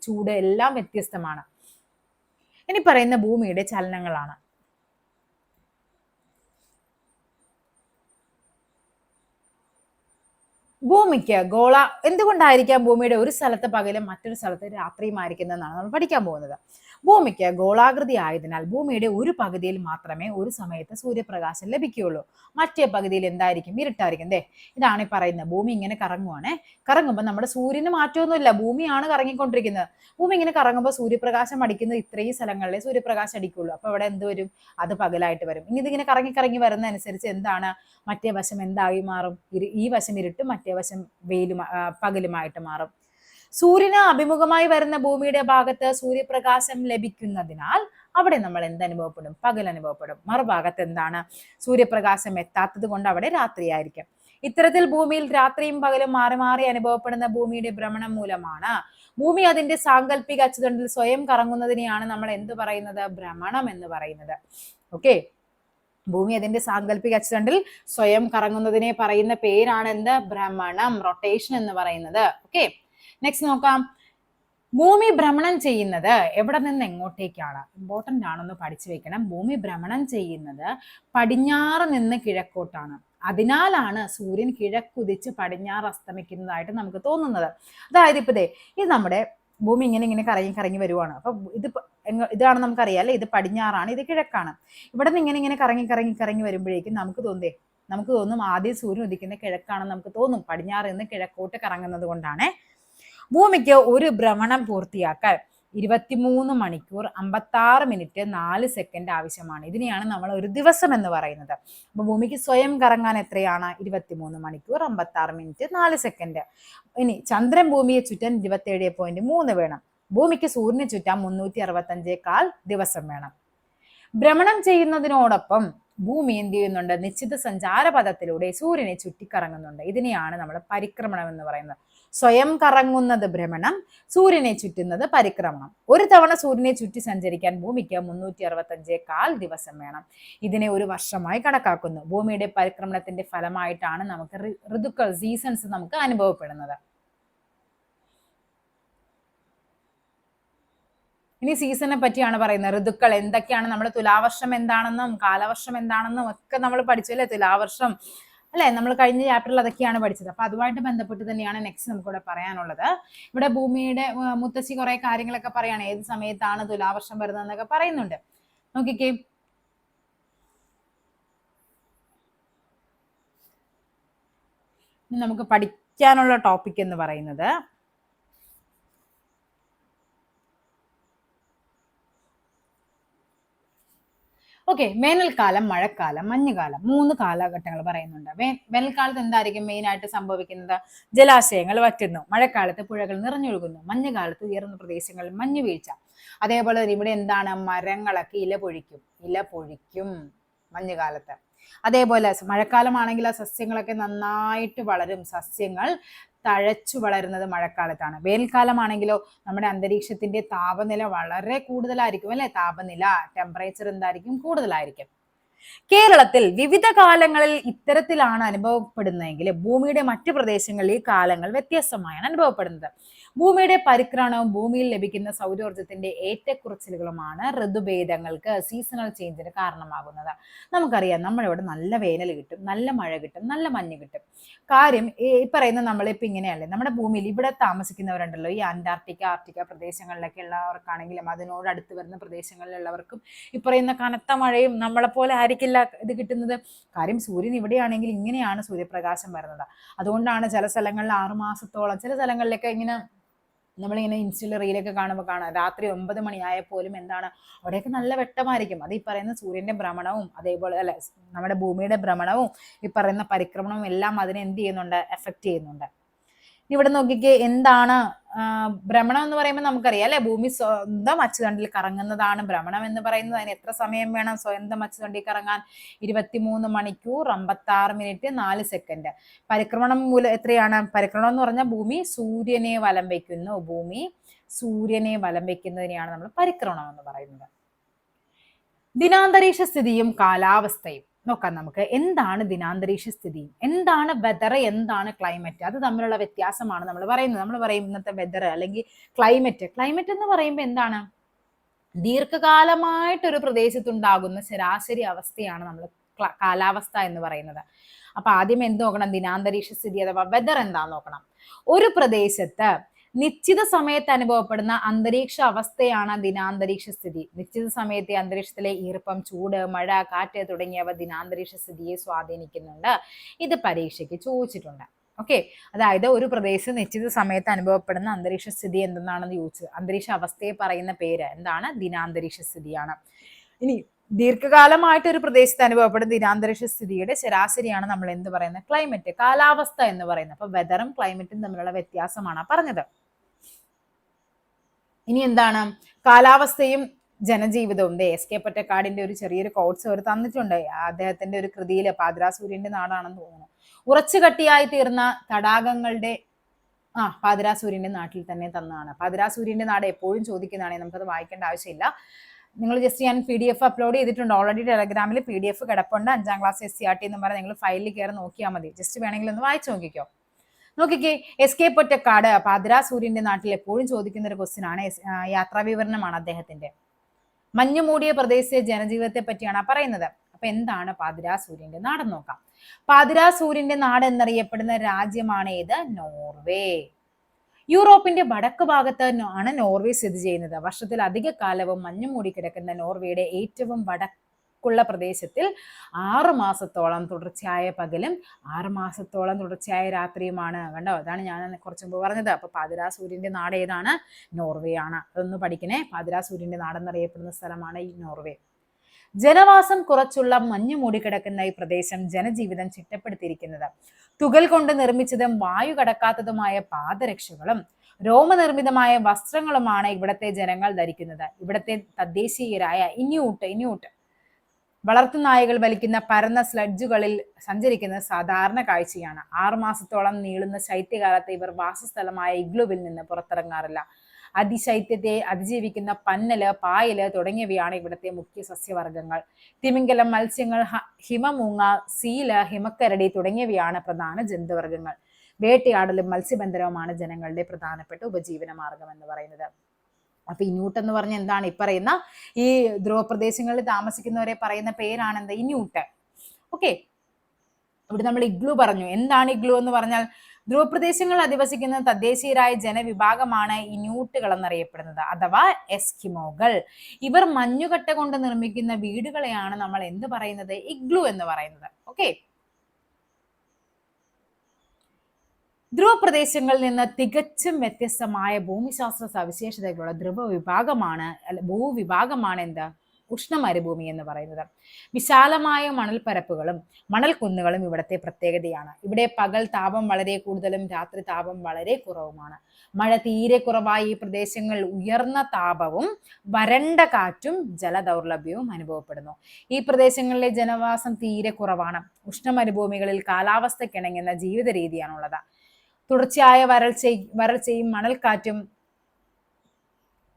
ചൂട് എല്ലാം വ്യത്യസ്തമാണ്. ഇനി പറയുന്ന ഭൂമിയുടെ ചലനങ്ങളാണ്. ഭൂമിക്ക് ഗോള എന്തുകൊണ്ടായിരിക്കാം ഭൂമിയുടെ ഒരു സ്ഥലത്ത് പകലും മറ്റൊരു സ്ഥലത്ത് രാത്രിയും ആയിരിക്കുന്നതെന്നാണ് നമ്മൾ പഠിക്കാൻ പോകുന്നത്. ഭൂമിക്ക് ഗോളാകൃതി ആയതിനാൽ ഭൂമിയുടെ ഒരു പകുതിയിൽ മാത്രമേ ഒരു സമയത്ത് സൂര്യപ്രകാശം ലഭിക്കുകയുള്ളൂ. മറ്റേ പകുതിയിൽ എന്തായിരിക്കും? ഇരുട്ടായിരിക്കും. ദേ ഇതാണ് ഈ പറയുന്നത്. ഭൂമി ഇങ്ങനെ കറങ്ങുവാണേ. കറങ്ങുമ്പോൾ നമ്മുടെ സൂര്യന് മാറ്റമൊന്നുമില്ല. ഭൂമിയാണ് കറങ്ങിക്കൊണ്ടിരിക്കുന്നത്. ഭൂമി ഇങ്ങനെ കറങ്ങുമ്പോൾ സൂര്യപ്രകാശം അടിക്കുന്നത് ഇത്രയും സ്ഥലങ്ങളിലെ സൂര്യപ്രകാശം അടിക്കുള്ളൂ. അപ്പോൾ അവിടെ എന്ത് വരും? അത് പകലായിട്ട് വരും. ഇനി ഇതിങ്ങനെ കറങ്ങി കറങ്ങി വരുന്നതനുസരിച്ച് എന്താണ്? മറ്റേ വശം എന്തായി മാറും? ഈ വശം ഇരുട്ടും മറ്റേ വശം വെയിലും പകലുമായിട്ട് മാറും. സൂര്യന് അഭിമുഖമായി വരുന്ന ഭൂമിയുടെ ഭാഗത്ത് സൂര്യപ്രകാശം ലഭിക്കുന്നതിനാൽ അവിടെ നമ്മൾ എന്ത് അനുഭവപ്പെടും? പകൽ അനുഭവപ്പെടും. മറുഭാഗത്ത് എന്താണ്? സൂര്യപ്രകാശം എത്താത്തത് കൊണ്ട് അവിടെ രാത്രിയായിരിക്കും ഇത്തരത്തിൽ ഭൂമിയിൽ രാത്രിയും പകലും മാറി മാറി അനുഭവപ്പെടുന്ന ഭൂമിയുടെ ഭ്രമണം മൂലമാണ് ഭൂമി അതിന്റെ സാങ്കല്പിക അച്ചുതണ്ടിൽ സ്വയം കറങ്ങുന്നതിനെയാണ് നമ്മൾ എന്ത് പറയുന്നത്? ഭ്രമണം എന്ന് പറയുന്നത്. ഓക്കെ? ഭൂമി അതിന്റെ സാങ്കല്പിക അച്ചുതണ്ടിൽ സ്വയം കറങ്ങുന്നതിനെ പറയുന്ന പേരാണ് എന്ത്? ഭ്രമണം റൊട്ടേഷൻ എന്ന് പറയുന്നത്. ഓക്കെ? നെക്സ്റ്റ് നോക്കാം. ഭൂമി ഭ്രമണം ചെയ്യുന്നത് എവിടെ നിന്ന് എങ്ങോട്ടേക്കാണ്? ഇമ്പോർട്ടന്റ് ആണെന്ന് പഠിച്ചു വെക്കണം. ഭൂമി ഭ്രമണം ചെയ്യുന്നത് പടിഞ്ഞാറ് നിന്ന് കിഴക്കോട്ടാണ്. അതിനാലാണ് സൂര്യൻ കിഴക്കുതിച്ച് പടിഞ്ഞാറ് അസ്തമിക്കുന്നതായിട്ട് നമുക്ക് തോന്നുന്നത്. അതായത് ഇപ്പൊ ദേ ഇത് നമ്മുടെ ഭൂമി ഇങ്ങനെ ഇങ്ങനെ കറങ്ങി കറങ്ങി വരുവാണ്. അപ്പൊ ഇത് ഇതാണ് നമുക്കറിയാം അല്ലേ? ഇത് പടിഞ്ഞാറാണ് ഇത് കിഴക്കാണ്. ഇവിടെ നിന്ന് ഇങ്ങനെ ഇങ്ങനെ കറങ്ങി കറങ്ങി കറങ്ങി വരുമ്പോഴേക്കും നമുക്ക് തോന്നേ നമുക്ക് തോന്നും ആദ്യം സൂര്യൻ ഉദിക്കുന്ന കിഴക്കാണെന്ന് നമുക്ക് തോന്നും. പടിഞ്ഞാറ് നിന്ന് കിഴക്കോട്ട് കറങ്ങുന്നത് കൊണ്ടാണ്. ഭൂമിക്ക് ഒരു ഭ്രമണം പൂർത്തിയാക്കാൻ ഇരുപത്തിമൂന്ന് മണിക്കൂർ അമ്പത്താറ് മിനിറ്റ് നാല് സെക്കൻഡ് ആവശ്യമാണ്. ഇതിനെയാണ് നമ്മൾ ഒരു ദിവസം എന്ന് പറയുന്നത്. അപ്പൊ ഭൂമിക്ക് സ്വയം കറങ്ങാൻ എത്രയാണ്? ഇരുപത്തിമൂന്ന് മണിക്കൂർ അമ്പത്താറ് മിനിറ്റ് നാല് സെക്കൻഡ് ഇനി ചന്ദ്രൻ ഭൂമിയെ ചുറ്റാൻ ഇരുപത്തേഴ് പോയിന്റ് മൂന്ന് വേണം. ഭൂമിക്ക് സൂര്യനെ ചുറ്റാൻ മുന്നൂറ്റി അറുപത്തഞ്ചേക്കാൾ ദിവസം വേണം. ഭ്രമണം ചെയ്യുന്നതിനോടൊപ്പം ഭൂമി എന്ത് ചെയ്യുന്നുണ്ട്? നിശ്ചിത സഞ്ചാരപഥത്തിലൂടെ സൂര്യനെ ചുറ്റിക്കറങ്ങുന്നുണ്ട്. ഇതിനെയാണ് നമ്മൾ പരിക്രമണം എന്ന് പറയുന്നത്. സ്വയം കറങ്ങുന്നത് ഭ്രമണം സൂര്യനെ ചുറ്റുന്നത് പരിക്രമണം ഒരു തവണ സൂര്യനെ ചുറ്റി സഞ്ചരിക്കാൻ ഭൂമിക്ക് മുന്നൂറ്റി കാൽ ദിവസം വേണം. ഇതിനെ ഒരു വർഷമായി കണക്കാക്കുന്നു. ഭൂമിയുടെ പരിക്രമണത്തിന്റെ ഫലമായിട്ടാണ് നമുക്ക് ഋതുക്കൾ സീസൺസ് നമുക്ക് അനുഭവപ്പെടുന്നത്. ഇനി സീസണിനെ പറ്റിയാണ് പറയുന്നത്. ഋതുക്കൾ എന്തൊക്കെയാണ്? നമ്മൾ തുലാവർഷം എന്താണെന്നും കാലവർഷം എന്താണെന്നും ഒക്കെ നമ്മൾ പഠിച്ചു അല്ലേ തുലാവർഷം അല്ലെ? നമ്മൾ കഴിഞ്ഞ ചാപ്റ്ററിൽ അതൊക്കെയാണ് പഠിച്ചത്. അപ്പൊ അതുമായിട്ട് ബന്ധപ്പെട്ട് തന്നെയാണ് നെക്സ്റ്റ് നമുക്കിവിടെ പറയാനുള്ളത്. ഇവിടെ ഭൂമിയുടെ മുത്തശ്ശി കുറെ കാര്യങ്ങളൊക്കെ പറയാണ്. ഏത് സമയത്താണ് തുലാവർഷം വരുന്നതെന്നൊക്കെ പറയുന്നുണ്ട്. നോക്കിക്കേ. നമുക്ക് പഠിക്കാനുള്ള ടോപ്പിക് എന്ന് പറയുന്നത് ഓക്കെ വേനൽക്കാലം മഴക്കാലം മഞ്ഞുകാലം മൂന്ന് കാലഘട്ടങ്ങൾ പറയുന്നുണ്ട്. വേനൽക്കാലത്ത് എന്തായിരിക്കും മെയിൻ ആയിട്ട് സംഭവിക്കുന്നത്? ജലാശയങ്ങൾ വറ്റുന്നു മഴക്കാലത്ത് പുഴകൾ നിറഞ്ഞൊഴുകുന്നു മഞ്ഞുകാലത്ത് ഉയർന്ന പ്രദേശങ്ങളിൽ മഞ്ഞു വീഴ്ച. അതേപോലെ തന്നെ ഇവിടെ എന്താണ്? മരങ്ങളൊക്കെ ഇല പൊഴിക്കും ഇല പൊഴിക്കും മഞ്ഞുകാലത്ത്. അതേപോലെ മഴക്കാലമാണെങ്കിൽ ആ സസ്യങ്ങളൊക്കെ നന്നായിട്ട് വളരും. സസ്യങ്ങൾ തഴച്ചു വളരുന്നത് മഴക്കാലത്താണ്. വേനൽക്കാലമാണെങ്കിലോ നമ്മുടെ അന്തരീക്ഷത്തിന്റെ താപനില വളരെ കൂടുതലായിരിക്കും അല്ലെ? താപനില ടെമ്പറേച്ചർ എന്തായിരിക്കും? കൂടുതലായിരിക്കും. കേരളത്തിൽ വിവിധ കാലങ്ങളിൽ ഇത്തരത്തിലാണ് അനുഭവപ്പെടുന്നതെങ്കിൽ ഭൂമിയുടെ മറ്റു പ്രദേശങ്ങളിൽ ഈ കാലങ്ങൾ വ്യത്യസ്തമായാണ് അനുഭവപ്പെടുന്നത്. ഭൂമിയുടെ പരിക്രമണവും ഭൂമിയിൽ ലഭിക്കുന്ന സൗരോർജത്തിന്റെ ഏറ്റക്കുറച്ചിലുകളുമാണ് ഋതുഭേദങ്ങൾക്ക് സീസണൽ ചേഞ്ചിന് കാരണമാകുന്നത്. നമുക്കറിയാം നമ്മളിവിടെ നല്ല വേനൽ കിട്ടും നല്ല മഴ കിട്ടും നല്ല മഞ്ഞ് കിട്ടും. കാര്യം ഈ പറയുന്ന നമ്മളിപ്പോൾ ഇങ്ങനെയല്ലേ നമ്മുടെ ഭൂമിയിൽ ഇവിടെ താമസിക്കുന്നവരുണ്ടല്ലോ ഈ അന്റാർട്ടിക്ക ആർട്ടിക്ക പ്രദേശങ്ങളിലൊക്കെ ഉള്ളവർക്കാണെങ്കിലും അതിനോട് അടുത്ത് വരുന്ന പ്രദേശങ്ങളിലുള്ളവർക്കും ഈ പറയുന്ന കനത്ത മഴയും നമ്മളെപ്പോലെ ആയിരിക്കില്ല ഇത് കിട്ടുന്നത്. കാര്യം സൂര്യൻ ഇവിടെയാണെങ്കിൽ ഇങ്ങനെയാണ് സൂര്യപ്രകാശം വരുന്നത്. അതുകൊണ്ടാണ് ചില സ്ഥലങ്ങളിൽ ആറുമാസത്തോളം ചില സ്ഥലങ്ങളിലൊക്കെ ഇങ്ങനെ നമ്മളിങ്ങനെ ഇൻസ്റ്റയിൽ റീലൊക്കെ കാണുമ്പോൾ കാണാം. രാത്രി ഒമ്പത് മണിയായ പോലും എന്താണ് അവിടെയൊക്കെ നല്ല വെട്ടമായിരിക്കും. അത് ഈ പറയുന്ന സൂര്യന്റെ ഭ്രമണവും അതേപോലെ അല്ല നമ്മുടെ ഭൂമിയുടെ ഭ്രമണവും ഈ പറയുന്ന പരിക്രമണവും എല്ലാം അതിനെ എന്ത് ചെയ്യുന്നുണ്ട്? എഫക്റ്റ് ചെയ്യുന്നുണ്ട്. ഇവിടെ നോക്കിക്കേ എന്താണ് ഭ്രമണം എന്ന് പറയുമ്പോൾ നമുക്കറിയാം അല്ലെ? ഭൂമി സ്വന്തം അച്ചുതണ്ടിൽ കറങ്ങുന്നതാണ് ഭ്രമണം എന്ന് പറയുന്നത്. അതിന് എത്ര സമയം വേണം സ്വന്തം അച്ചുതണ്ടിൽ കറങ്ങാൻ? ഇരുപത്തിമൂന്ന് മണിക്കൂർ അമ്പത്തി ആറ് മിനിറ്റ് നാല് സെക്കൻഡ്. പരിക്രമണം മൂലം എത്രയാണ്? പരിക്രമണം എന്ന് പറഞ്ഞാൽ ഭൂമി സൂര്യനെ വലം വയ്ക്കുന്നു. ഭൂമി സൂര്യനെ വലം വയ്ക്കുന്നതിനെയാണ് നമ്മൾ പരിക്രമണം എന്ന് പറയുന്നത്. ദിനാന്തരീക്ഷ സ്ഥിതിയും കാലാവസ്ഥയും. നോക്കാം നമുക്ക്. എന്താണ് ദിനാന്തരീക്ഷ സ്ഥിതി? എന്താണ് വെതർ എന്താണ് ക്ലൈമറ്റ് അത് തമ്മിലുള്ള വ്യത്യാസമാണ് നമ്മൾ പറയുന്നത്. നമ്മൾ പറയും ഇന്നത്തെ വെതർ അല്ലെങ്കിൽ ക്ലൈമറ്റ് ക്ലൈമറ്റ് എന്ന് പറയുമ്പോൾ എന്താണ്? ദീർഘകാലമായിട്ടൊരു പ്രദേശത്തുണ്ടാകുന്ന ശരാശരി അവസ്ഥയാണ് നമ്മൾ കാലാവസ്ഥ എന്ന് പറയുന്നത്. അപ്പൊ ആദ്യം എന്ത് നോക്കണം? ദിനാന്തരീക്ഷ സ്ഥിതി അഥവാ വെതർ എന്താ നോക്കണം. ഒരു പ്രദേശത്ത് നിശ്ചിത സമയത്ത് അനുഭവപ്പെടുന്ന അന്തരീക്ഷ അവസ്ഥയാണ് ദിനാന്തരീക്ഷ സ്ഥിതി. നിശ്ചിത സമയത്തെ അന്തരീക്ഷത്തിലെ ഈർപ്പം ചൂട് മഴ കാറ്റ് തുടങ്ങിയവ ദിനാന്തരീക്ഷ സ്ഥിതിയെ സ്വാധീനിക്കുന്നുണ്ട്. ഇത് പരീക്ഷയ്ക്ക് ചോദിച്ചിട്ടുണ്ട്. ഓക്കെ? അതായത് ഒരു പ്രദേശം നിശ്ചിത സമയത്ത് അനുഭവപ്പെടുന്ന അന്തരീക്ഷ സ്ഥിതി എന്തെന്നാണെന്ന് ചോദിച്ചത്. അന്തരീക്ഷ അവസ്ഥയെ പറയുന്ന പേര് എന്താണ്? ദിനാന്തരീക്ഷ സ്ഥിതിയാണ്. ഇനി ദീർഘകാലമായിട്ട് ഒരു പ്രദേശത്ത് അനുഭവപ്പെടുന്ന ദിനാന്തരീക്ഷ സ്ഥിതിയുടെ ശരാശരിയാണ് നമ്മൾ എന്ത് പറയുന്നത്? ക്ലൈമറ്റ് കാലാവസ്ഥ എന്ന് പറയുന്നത്. അപ്പൊ വെതറും ക്ലൈമറ്റും തമ്മിലുള്ള വ്യത്യാസമാണ് പറഞ്ഞത്. ഇനി എന്താണ്? കാലാവസ്ഥയും ജനജീവിതവും. ദേ എസ് കെ പൊറ്റക്കാടിന്റെ ഒരു ചെറിയൊരു കോട്സ് അവർ തന്നിട്ടുണ്ട്. അദ്ദേഹത്തിന്റെ ഒരു കൃതിയിൽ പാതിരാസൂര്യന്റെ നാടാണെന്ന് തോന്നുന്നു. ഉറച്ചു കട്ടിയായി തീർന്ന തടാകങ്ങളുടെ ആ പാതിരാസൂര്യന്റെ നാട്ടിൽ തന്നെ തന്നതാണ് പാതിരാസൂര്യന്റെ നാട് എപ്പോഴും ചോദിക്കുന്നതാണ് നമുക്കത് വായിക്കേണ്ട ആവശ്യമില്ല. നിങ്ങൾ ജസ്റ്റ് ഞാൻ പി ഡി എഫ് അപ്ലോഡ് ചെയ്തിട്ടുണ്ട്. ഓൾറെഡി ടെലഗ്രാമിൽ പി ഡി എഫ് കിടപ്പുണ്ട്. അഞ്ചാം class S C R T എന്ന് പറഞ്ഞാൽ നിങ്ങൾ ഫയലിൽ കയറി നോക്കിയാൽ മതി. ജസ്റ്റ് വേണമെങ്കിൽ ഒന്ന് വായിച്ചു നോക്കിക്കോ. നോക്കിക്കേ എസ്കേപ്പ് കെ പൊറ്റക്കാട് പാതിരാ സൂര്യന്റെ നാട്ടിൽ എപ്പോഴും ചോദിക്കുന്ന ഒരു ക്വസ്റ്റ്യൻ ആണ്. യാത്രാ വിവരണമാണ് അദ്ദേഹത്തിന്റെ. മഞ്ഞു മൂടിയ പ്രദേശത്തെ ജനജീവിതത്തെ പറ്റിയാണ് പറയുന്നത്. അപ്പൊ എന്താണ് പാതിരാ സൂര്യന്റെ നാടെന്ന് നോക്കാം. പാതിരാ സൂര്യന്റെ നാട് എന്നറിയപ്പെടുന്ന രാജ്യമാണ് ഏത്? നോർവേ. യൂറോപ്പിന്റെ വടക്ക് ഭാഗത്ത് ആണ് നോർവേ സ്ഥിതി ചെയ്യുന്നത്. വർഷത്തിൽ അധിക കാലവും മഞ്ഞു മൂടിക്കിടക്കുന്ന നോർവേയുടെ ഏറ്റവും വടക്കുള്ള പ്രദേശത്തിൽ ആറ് മാസത്തോളം തുടർച്ചയായ പകലും ആറ് മാസത്തോളം തുടർച്ചയായ രാത്രിയുമാണ്. കണ്ടോ? അതാണ് ഞാൻ കുറച്ച് മുമ്പ് പറഞ്ഞത്. അപ്പൊ പാതിരാ സൂര്യന്റെ നാട് ഏതാണ്? നോർവേ ആണ്. അതൊന്ന് പഠിക്കണേ. പാതിരാ സൂര്യന്റെ നാടെന്നറിയപ്പെടുന്ന സ്ഥലമാണ് ഈ നോർവേ. ജനവാസം കുറച്ചുള്ള മഞ്ഞു മൂടിക്കിടക്കുന്ന ഈ പ്രദേശം ജനജീവിതം ചിട്ടപ്പെടുത്തിയിരിക്കുന്നത്. തുകൽ കൊണ്ട് നിർമ്മിച്ചതും വായു കടക്കാത്തതുമായ പാദരക്ഷകളും രോമനിർമ്മിതമായ വസ്ത്രങ്ങളുമാണ് ഇവിടത്തെ ജനങ്ങൾ ധരിക്കുന്നത്. ഇവിടത്തെ തദ്ദേശീയരായ ഇന്യൂട്ട് ഇന്യൂട്ട്. വളർത്തുനായകൾ വലിക്കുന്ന പരന്ന സ്ലഡ്ജുകളിൽ സഞ്ചരിക്കുന്ന സാധാരണ കാഴ്ചയാണ്. ആറുമാസത്തോളം നീളുന്ന ശൈത്യകാലത്ത് ഇവർ വാസസ്ഥലമായ ഇഗ്ലുവിൽ നിന്ന് പുറത്തിറങ്ങാറില്ല. അതിശൈത്യത്തെ അതിജീവിക്കുന്ന പന്നൽ പായൽ തുടങ്ങിയവയാണ് ഇവിടുത്തെ മുഖ്യ സസ്യവർഗങ്ങൾ. തിമിംഗലം മത്സ്യങ്ങൾ ഹിമമൂങ്ങ സീൽ ഹിമക്കരടി തുടങ്ങിയവയാണ് പ്രധാന ജന്തുവർഗങ്ങൾ. വേട്ടയാടലും മത്സ്യബന്ധനവുമാണ് ജനങ്ങളുടെ പ്രധാനപ്പെട്ട ഉപജീവന മാർഗം എന്ന് പറയുന്നത്. അപ്പൊ ഇന്യൂട്ട് എന്ന് പറഞ്ഞ എന്താണ്? ഈ പറയുന്ന ഈ ധ്രുവപ്രദേശങ്ങളിൽ താമസിക്കുന്നവരെ പറയുന്ന പേരാണ് എന്താ ഇന്യൂട്ട് ഓക്കെ. ഇവിടെ നമ്മൾ ഇഗ്ലു പറഞ്ഞു. എന്താണ് ഇഗ്ലു എന്ന് പറഞ്ഞാൽ ധ്രുവപ്രദേശങ്ങളിൽ അധിവസിക്കുന്ന തദ്ദേശീയരായ ജനവിഭാഗമാണ് ഈ ന്യൂട്ടുകൾ എന്നറിയപ്പെടുന്നത് അഥവാ എസ്കിമോകൾ. ഇവർ മഞ്ഞുകട്ട കൊണ്ട് നിർമ്മിക്കുന്ന വീടുകളെയാണ് നമ്മൾ എന്ത് പറയുന്നത്? ഇഗ്ലു എന്ന് പറയുന്നത്. ഓക്കെ. ധ്രുവപ്രദേശങ്ങളിൽ നിന്ന് തികച്ചും വ്യത്യസ്തമായ ഭൂമിശാസ്ത്ര സവിശേഷതകളുള്ള ധ്രുവ വിഭാഗമാണ് ഭൂവിഭാഗമാണ് എന്ത്? ഉഷ്ണ മരുഭൂമി എന്ന് പറയുന്നത്. വിശാലമായ മണൽപ്പരപ്പുകളും മണൽക്കുന്നുകളും ഇവിടുത്തെ പ്രത്യേകതയാണ്. ഇവിടെ പകൽ താപം വളരെ കൂടുതലും രാത്രി താപം വളരെ കുറവുമാണ്. മഴ തീരെ കുറവായി ഈ പ്രദേശങ്ങളിൽ ഉയർന്ന താപവും വരണ്ട കാറ്റും ജലദൗർലഭ്യവും അനുഭവപ്പെടുന്നു. ഈ പ്രദേശങ്ങളിലെ ജനവാസം തീരെ കുറവാണ്. ഉഷ്ണമരുഭൂമികളിൽ കാലാവസ്ഥക്കിണങ്ങുന്ന ജീവിത രീതിയാണുള്ളത് തുടർച്ചയായ വരൾച്ച വരൾച്ചയും മണൽക്കാറ്റും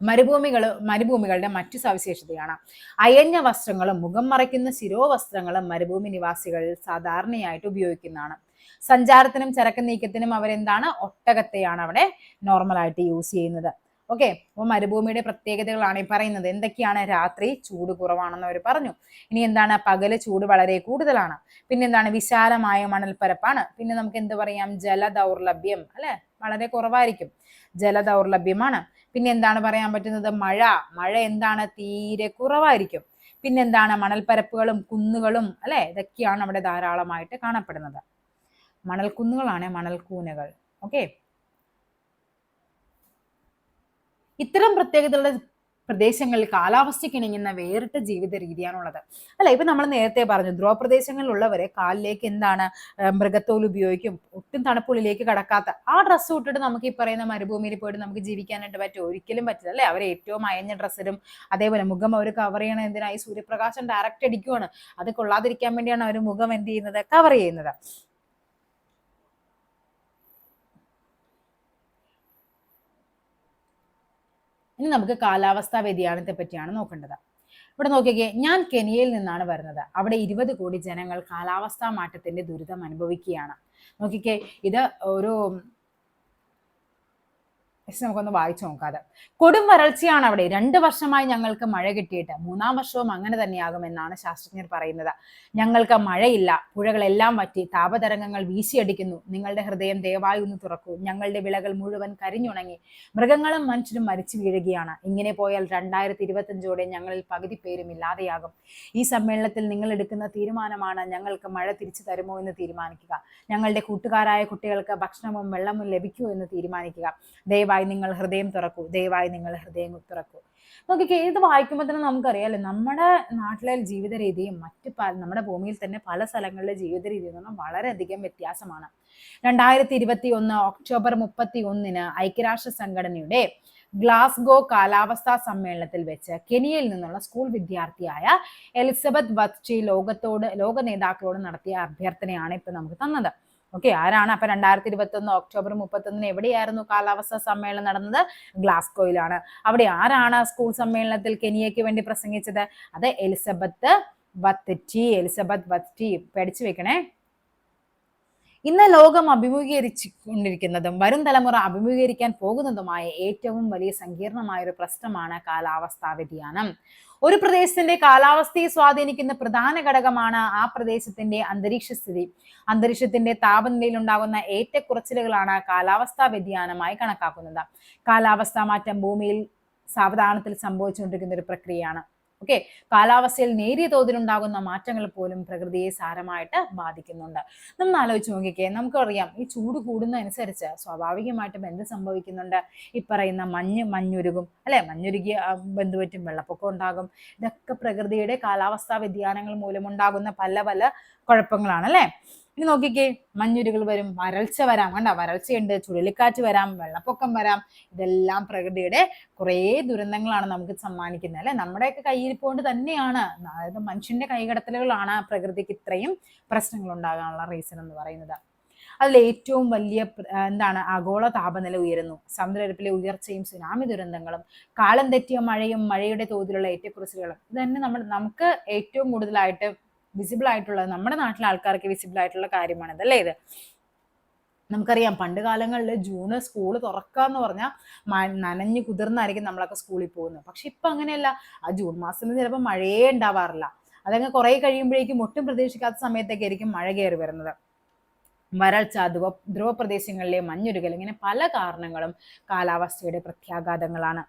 മരുഭൂമികൾ മരുഭൂമികളുടെ മറ്റു സവിശേഷതയാണ്. അയഞ്ഞ വസ്ത്രങ്ങളും മുഖം മറയ്ക്കുന്ന ശിരോവസ്ത്രങ്ങളും മരുഭൂമി നിവാസികൾ സാധാരണയായിട്ട് ഉപയോഗിക്കുന്നതാണ്. സഞ്ചാരത്തിനും ചരക്ക് നീക്കത്തിനും അവരെന്താണ്? ഒട്ടകത്തെയാണ് അവിടെ നോർമലായിട്ട് യൂസ് ചെയ്യുന്നത്. ഓക്കെ അപ്പോൾ മരുഭൂമിയുടെ പ്രത്യേകതകളാണ് ഈ പറയുന്നത്. എന്തൊക്കെയാണ്? രാത്രി ചൂട് കുറവാണെന്ന് അവർ പറഞ്ഞു. ഇനി എന്താണ്? പകൽ ചൂട് വളരെ കൂടുതലാണ്. പിന്നെ എന്താണ്? വിശാലമായ മണൽപ്പരപ്പാണ്. പിന്നെ നമുക്ക് എന്ത് പറയാം? ജലദൗർലഭ്യം അല്ലെ? വളരെ കുറവായിരിക്കും. ജലദൗർലഭ്യമാണ്. പിന്നെ എന്താണ് പറയാൻ പറ്റുന്നത്? മഴ. മഴ എന്താണ്? തീരെ കുറവായിരിക്കും. പിന്നെന്താണ് മണൽപ്പരപ്പുകളും കുന്നുകളും അല്ലെ? ഇതൊക്കെയാണ് അവിടെ ധാരാളമായിട്ട് കാണപ്പെടുന്നത്. മണൽ കുന്നുകളാണ് മണൽ കൂനകൾ ഓക്കെ ഇത്തരം പ്രത്യേകതയുള്ള പ്രദേശങ്ങളിൽ കാലാവസ്ഥയ്ക്ക് ഇണങ്ങുന്ന വേറിട്ട ജീവിത രീതിയാണുള്ളത്. അല്ല? ഇപ്പൊ നമ്മൾ നേരത്തെ പറഞ്ഞു ധ്രുവപ്രദേശങ്ങളിലുള്ളവരെ കാലിലേക്ക് എന്താണ് മൃഗത്തോൽ ഉപയോഗിക്കും ഒട്ടും തണുപ്പുള്ളിലേക്ക് കടക്കാത്ത ആ ഡ്രസ്സ് ഇട്ടിട്ട് നമുക്ക് ഈ പറയുന്ന മരുഭൂമിയിൽ പോയിട്ട് നമുക്ക് ജീവിക്കാനായിട്ട് പറ്റും. ഒരിക്കലും പറ്റില്ല അല്ലെ? അവർ ഏറ്റവും അയഞ്ഞ ഡ്രസ്സിലും അതേപോലെ മുഖം അവർ കവർ ചെയ്യണം എന്തിനായി സൂര്യപ്രകാശം ഡയറക്റ്റ് അടിക്കുവാണ്. അത് കൊള്ളാതിരിക്കാൻ വേണ്ടിയാണ് അവർ മുഖം എന്ത് ചെയ്യുന്നത്? കവർ ചെയ്യുന്നത്. ഇനി നമുക്ക് കാലാവസ്ഥാ വ്യതിയാനത്തെ പറ്റിയാണ് നോക്കേണ്ടത്. ഇവിടെ നോക്കിയേ ഞാൻ കെനിയയിൽ നിന്നാണ് വരുന്നത്. അവിടെ ഇരുപത് കോടി ജനങ്ങൾ കാലാവസ്ഥാ മാറ്റത്തിന്റെ ദുരിതം അനുഭവിക്കുകയാണ്. നോക്കിക്കേ ഇത് ഒരു ജസ്റ്റ് നമുക്കൊന്ന് വായിച്ചു നോക്കാതെ. കൊടും വരൾച്ചയാണ് അവിടെ. രണ്ട് വർഷമായി ഞങ്ങൾക്ക് മഴ കിട്ടിയിട്ട്. മൂന്നാം വർഷവും അങ്ങനെ തന്നെയാകുമെന്നാണ് ശാസ്ത്രജ്ഞർ പറയുന്നത്. ഞങ്ങൾക്ക് മഴയില്ല. പുഴകളെല്ലാം വറ്റി. താപതരംഗങ്ങൾ വീശിയടിക്കുന്നു. നിങ്ങളുടെ ഹൃദയം ദയവായി ഒന്ന് തുറക്കൂ. ഞങ്ങളുടെ വിളകൾ മുഴുവൻ കരിഞ്ഞുണങ്ങി. മൃഗങ്ങളും മനുഷ്യരും മരിച്ചു വീഴുകയാണ്. ഇങ്ങനെ പോയാൽ രണ്ടായിരത്തി ഇരുപത്തഞ്ചോടെ ഞങ്ങളിൽ പകുതി പേരും ഇല്ലാതെയാകും. ഈ സമ്മേളനത്തിൽ നിങ്ങൾ എടുക്കുന്ന തീരുമാനമാണ് ഞങ്ങൾക്ക് മഴ തിരിച്ചു തരുമോ എന്ന് തീരുമാനിക്കുക. ഞങ്ങളുടെ കൂട്ടുകാരായ കുട്ടികൾക്ക് ഭക്ഷണവും വെള്ളവും ലഭിക്കൂ എന്ന് തീരുമാനിക്കുക. ദയവായി നിങ്ങൾ ഹൃദയം തുറക്കൂ. ദയവായി നിങ്ങൾ ഹൃദയം തുറക്കൂ. നോക്കിക്കേ ഇത് വായിക്കുമ്പോൾ തന്നെ നമുക്കറിയാലോ നമ്മുടെ നാട്ടിലെ ജീവിത രീതിയും മറ്റ് പല നമ്മുടെ ഭൂമിയിൽ തന്നെ പല സ്ഥലങ്ങളിലെ ജീവിത രീതിയിൽ പറഞ്ഞാൽ വളരെയധികം വ്യത്യാസമാണ്. രണ്ടായിരത്തി ഇരുപത്തി ഒന്ന് ഒക്ടോബർ മുപ്പത്തി ഒന്നിന് ഐക്യരാഷ്ട്ര സംഘടനയുടെ ഗ്ലാസ്ഗോ കാലാവസ്ഥാ സമ്മേളനത്തിൽ വെച്ച് കെനിയയിൽ നിന്നുള്ള സ്കൂൾ വിദ്യാർത്ഥിയായ എലിസബത്ത് വത്ചി ലോകത്തോട് ലോക നേതാക്കളോട് നടത്തിയ അഭ്യർത്ഥനയാണ് ഇപ്പൊ നമുക്ക് തന്നത്. ഓക്കെ ആരാണ് അപ്പൊ രണ്ടായിരത്തി ഇരുപത്തി ഒന്ന് ഒക്ടോബർ മുപ്പത്തി ഒന്നിന് എവിടെയായിരുന്നു കാലാവസ്ഥാ സമ്മേളനം നടന്നത്? ഗ്ലാസ്കോയിലാണ്. അവിടെ ആരാണ് സ്കൂൾ സമ്മേളനത്തിൽ കെനിയയ്ക്ക് വേണ്ടി പ്രസംഗിച്ചത്? അത് എലിസബത്ത് വത്തി എലിസബത്ത് വത്തി പഠിച്ചു വെക്കണേ. ഇന്ന് ലോകം അഭിമുഖീകരിച്ചുകൊണ്ടിരിക്കുന്നതും വരും തലമുറ അഭിമുഖീകരിക്കാൻ പോകുന്നതുമായ ഏറ്റവും വലിയ സങ്കീർണമായ ഒരു പ്രശ്നമാണ് കാലാവസ്ഥാ വ്യതിയാനം. ഒരു പ്രദേശത്തിന്റെ കാലാവസ്ഥയെ സ്വാധീനിക്കുന്ന പ്രധാന ഘടകമാണ് ആ പ്രദേശത്തിന്റെ അന്തരീക്ഷ സ്ഥിതി. അന്തരീക്ഷത്തിന്റെ താപനിലയിൽ ഉണ്ടാകുന്ന ഏറ്റക്കുറച്ചിലുകളാണ് കാലാവസ്ഥാ വ്യതിയാനമായി കണക്കാക്കുന്നത്. കാലാവസ്ഥാ മാറ്റം ഭൂമിയിൽ സാവധാനത്തിൽ സംഭവിച്ചുകൊണ്ടിരിക്കുന്ന ഒരു പ്രക്രിയയാണ്. ഓക്കെ? കാലാവസ്ഥയിൽ നേരിയ തോതിലുണ്ടാകുന്ന മാറ്റങ്ങൾ പോലും പ്രകൃതിയെ സാരമായിട്ട് ബാധിക്കുന്നുണ്ട്. നമ്മൾ ആലോചിച്ച് നോക്കിക്കേ. നമുക്കറിയാം ഈ ചൂട് കൂടുന്നതനുസരിച്ച് സ്വാഭാവികമായിട്ടും എന്ത് സംഭവിക്കുന്നുണ്ട്? ഈ പറയുന്ന മഞ്ഞ് മഞ്ഞുരുകും അല്ലെ? മഞ്ഞുരുകി ബന്ധുവറ്റും വെള്ളപ്പൊക്കം ഉണ്ടാകും. ഇതൊക്കെ പ്രകൃതിയുടെ കാലാവസ്ഥാ വ്യതിയാനങ്ങൾ മൂലമുണ്ടാകുന്ന പല പല കുഴപ്പങ്ങളാണ് അല്ലേ? ഇനി നോക്കിക്കേ മഞ്ഞുരുകൾ വരും വരൾച്ച വരാം കണ്ട? വരൾച്ചയുണ്ട് ചുഴലിക്കാറ്റ് വരാം വെള്ളപ്പൊക്കം വരാം. ഇതെല്ലാം പ്രകൃതിയുടെ കുറേ ദുരന്തങ്ങളാണ് നമുക്ക് സമ്മാനിക്കുന്നത് അല്ലെ? നമ്മുടെയൊക്കെ കയ്യിരിപ്പോണ്ട് തന്നെയാണ്. അതായത് മനുഷ്യന്റെ കൈകടത്തലുകളാണ് പ്രകൃതിക്ക് ഇത്രയും പ്രശ്നങ്ങൾ ഉണ്ടാകാനുള്ള റീസൺ എന്ന് പറയുന്നത്. അതിൽ ഏറ്റവും വലിയ എന്താണ്? ആഗോള താപനില ഉയരുന്നു. സമുദ്രനിരപ്പിലെ ഉയർച്ചയും സുനാമി ദുരന്തങ്ങളും കാലം തെറ്റിയ മഴയും മഴയുടെ തോതിലുള്ള ഏറ്റക്കുറച്ചിലുകളും ഇത് തന്നെ നമ്മൾ നമുക്ക് ഏറ്റവും കൂടുതലായിട്ട് വിസിബിൾ ആയിട്ടുള്ളത് നമ്മുടെ നാട്ടിലെ ആൾക്കാർക്ക് വിസിബിൾ ആയിട്ടുള്ള കാര്യമാണ് അല്ലേ ഇത്? നമുക്കറിയാം പണ്ട് കാലങ്ങളിൽ ജൂണ് സ്കൂൾ തുറക്കാന്ന് പറഞ്ഞാൽ നനഞ്ഞു കുതിർന്നായിരിക്കും നമ്മളൊക്കെ സ്കൂളിൽ പോകുന്നത്. പക്ഷെ ഇപ്പൊ അങ്ങനെയല്ല. ആ ജൂൺ മാസത്തിൽ ചിലപ്പോൾ മഴയേ ഉണ്ടാവാറില്ല. അതങ്ങ് കുറെ കഴിയുമ്പോഴേക്കും ഒട്ടും പ്രതീക്ഷിക്കാത്ത സമയത്തൊക്കെ ആയിരിക്കും മഴ കയറി വരുന്നത്. വരൾച്ച ധ്രുവ ധ്രുവ പ്രദേശങ്ങളിലെ മഞ്ഞുരുകൽ ഇങ്ങനെ പല കാരണങ്ങളും കാലാവസ്ഥയുടെ പ്രത്യാഘാതങ്ങളാണ്.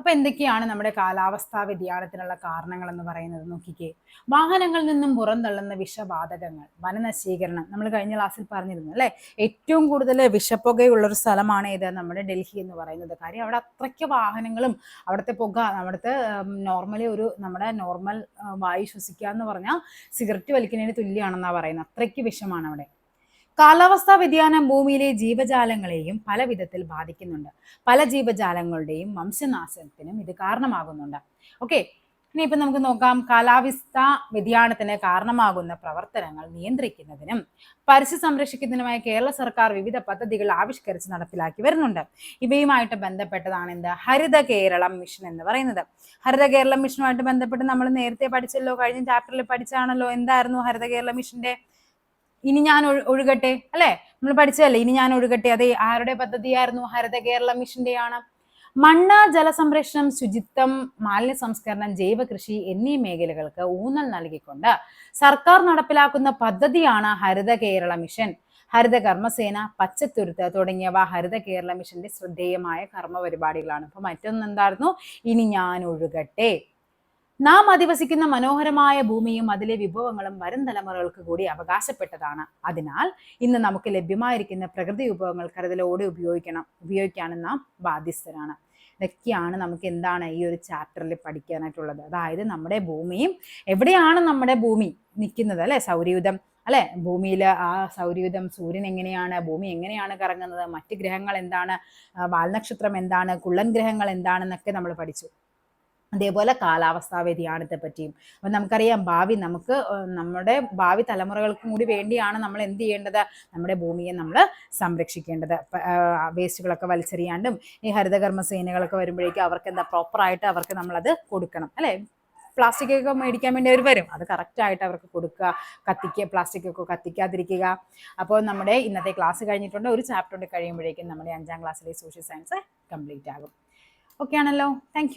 അപ്പൊ എന്തൊക്കെയാണ് നമ്മുടെ കാലാവസ്ഥാ വ്യതിയാനത്തിനുള്ള കാരണങ്ങൾ എന്ന് പറയുന്നത് നോക്കിക്കേ. വാഹനങ്ങളിൽ നിന്നും പുറന്തള്ളുന്ന വിഷവാതകങ്ങൾ വനനശീകരണം നമ്മൾ കഴിഞ്ഞ ക്ലാസ്സിൽ പറഞ്ഞിരുന്നു അല്ലെ? ഏറ്റവും കൂടുതൽ വിഷപ്പുകയുള്ള ഒരു സ്ഥലമാണ് ഇത് നമ്മുടെ ഡൽഹി എന്ന് പറയുന്നത്. കാര്യം അവിടെ അത്രയ്ക്ക് വാഹനങ്ങളും അവിടുത്തെ പുക അവിടുത്തെ നോർമലി ഒരു നമ്മുടെ നോർമൽ വായു ശ്വസിക്കുക എന്ന് പറഞ്ഞാൽ സിഗരറ്റ് വലിക്കുന്നതിന് തുല്യമാണെന്നാണ് പറയുന്നത്. അത്രയ്ക്ക് വിഷമാണ് അവിടെ. കാലാവസ്ഥാ വ്യതിയാനം ഭൂമിയിലെ ജീവജാലങ്ങളെയും പല വിധത്തിൽ ബാധിക്കുന്നുണ്ട്. പല ജീവജാലങ്ങളുടെയും വംശനാശത്തിനും ഇത് കാരണമാകുന്നുണ്ട്. ഓക്കെ ഇനി ഇപ്പൊ നമുക്ക് നോക്കാം. കാലാവസ്ഥ വ്യതിയാനത്തിന് കാരണമാകുന്ന പ്രവർത്തനങ്ങൾ നിയന്ത്രിക്കുന്നതിനും പരിസ്ഥിതി സംരക്ഷിക്കുന്നതിനുമായി കേരള സർക്കാർ വിവിധ പദ്ധതികൾ ആവിഷ്കരിച്ച് നടപ്പിലാക്കി വരുന്നുണ്ട്. ഇവയുമായിട്ട് ബന്ധപ്പെട്ടതാണ് എന്ത്? ഹരിത കേരളം മിഷൻ എന്ന് പറയുന്നത്. ഹരിത കേരളം മിഷനുമായിട്ട് ബന്ധപ്പെട്ട് നമ്മൾ നേരത്തെ പഠിച്ചല്ലോ കഴിഞ്ഞ ചാപ്റ്ററിൽ പഠിച്ചാണല്ലോ എന്തായിരുന്നു ഹരിത കേരള മിഷന്റെ ഇനി ഞാൻ ഒഴുകട്ടെ? അല്ലെ? നമ്മൾ പഠിച്ചതല്ലേ? ഇനി ഞാൻ ഒഴുകട്ടെ? അതെ ആരുടെ പദ്ധതിയായിരുന്നു? ഹരിത കേരള മിഷന്റെയാണ് മണ്ണ് ജലസംരക്ഷണം ശുചിത്വം മാലിന്യ സംസ്കരണം ജൈവ കൃഷി എന്നീ മേഖലകൾക്ക് ഊന്നൽ നൽകിക്കൊണ്ട് സർക്കാർ നടപ്പിലാക്കുന്ന പദ്ധതിയാണ് ഹരിത കേരള മിഷൻ. ഹരിത കർമ്മസേന പച്ചത്തുരുത്ത് തുടങ്ങിയവ ഹരിത കേരള മിഷന്റെ ശ്രദ്ധേയമായ കർമ്മ പരിപാടികളാണ് മറ്റൊന്ന് എന്തായിരുന്നു? ഇനി ഞാൻ ഒഴുകട്ടെ? നാം അധിവസിക്കുന്ന മനോഹരമായ ഭൂമിയും അതിലെ വിഭവങ്ങളും വരും തലമുറകൾക്ക് കൂടി അവകാശപ്പെട്ടതാണ്. അതിനാൽ ഇന്ന് നമുക്ക് ലഭ്യമായിരിക്കുന്ന പ്രകൃതി വിഭവങ്ങൾ കരുതലോടെ ഉപയോഗിക്കണം. ഉപയോഗിക്കാനും നാം ബാധ്യസ്ഥരാണ്. ഇതൊക്കെയാണ് നമുക്ക് എന്താണ് ഈ ഒരു ചാപ്റ്ററിൽ പഠിക്കാനായിട്ടുള്ളത്. അതായത് നമ്മുടെ ഭൂമിയും എവിടെയാണ് നമ്മുടെ ഭൂമി നിൽക്കുന്നത് അല്ലെ? സൗരയുധം അല്ലെ? ഭൂമിയിൽ ആ സൗരയുധം സൂര്യൻ എങ്ങനെയാണ്? ഭൂമി എങ്ങനെയാണ് കറങ്ങുന്നത്? മറ്റ് ഗ്രഹങ്ങൾ എന്താണ്? വാൽനക്ഷത്രം എന്താണ്? കുള്ളൻ ഗ്രഹങ്ങൾ എന്താണെന്നൊക്കെ നമ്മൾ പഠിച്ചു. അതേപോലെ കാലാവസ്ഥാ വ്യതിയാനത്തെ പറ്റിയും അപ്പം നമുക്കറിയാം ഭാവി നമുക്ക് നമ്മുടെ ഭാവി തലമുറകൾക്കും കൂടി വേണ്ടിയാണ് നമ്മൾ എന്ത് ചെയ്യേണ്ടത്? നമ്മുടെ ഭൂമിയെ നമ്മൾ സംരക്ഷിക്കേണ്ടത്. വേസ്റ്റുകളൊക്കെ വലിച്ചെറിയാണ്ടും ഈ ഹരിതകർമ്മ സേനകളൊക്കെ വരുമ്പോഴേക്കും അവർക്ക് എന്താ പ്രോപ്പറായിട്ട് അവർക്ക് നമ്മളത് കൊടുക്കണം. അല്ലേ? പ്ലാസ്റ്റിക് ഒക്കെ മേടിക്കാൻ വേണ്ടി അവർ വരും. അത് കറക്റ്റായിട്ട് അവർക്ക് കൊടുക്കുക. കത്തിക്കുക പ്ലാസ്റ്റിക് ഒക്കെ കത്തിക്കാതിരിക്കുക. അപ്പോൾ നമ്മുടെ ഇന്നത്തെ ക്ലാസ് കഴിഞ്ഞിട്ടുണ്ട്. ഒരു ചാപ്റ്റർ ഉണ്ട് കഴിയുമ്പോഴേക്കും നമ്മുടെ അഞ്ചാം ക്ലാസ്സിലെ സോഷ്യൽ സയൻസ് കംപ്ലീറ്റ് ആകും. ഓക്കെ ആണല്ലോ. താങ്ക്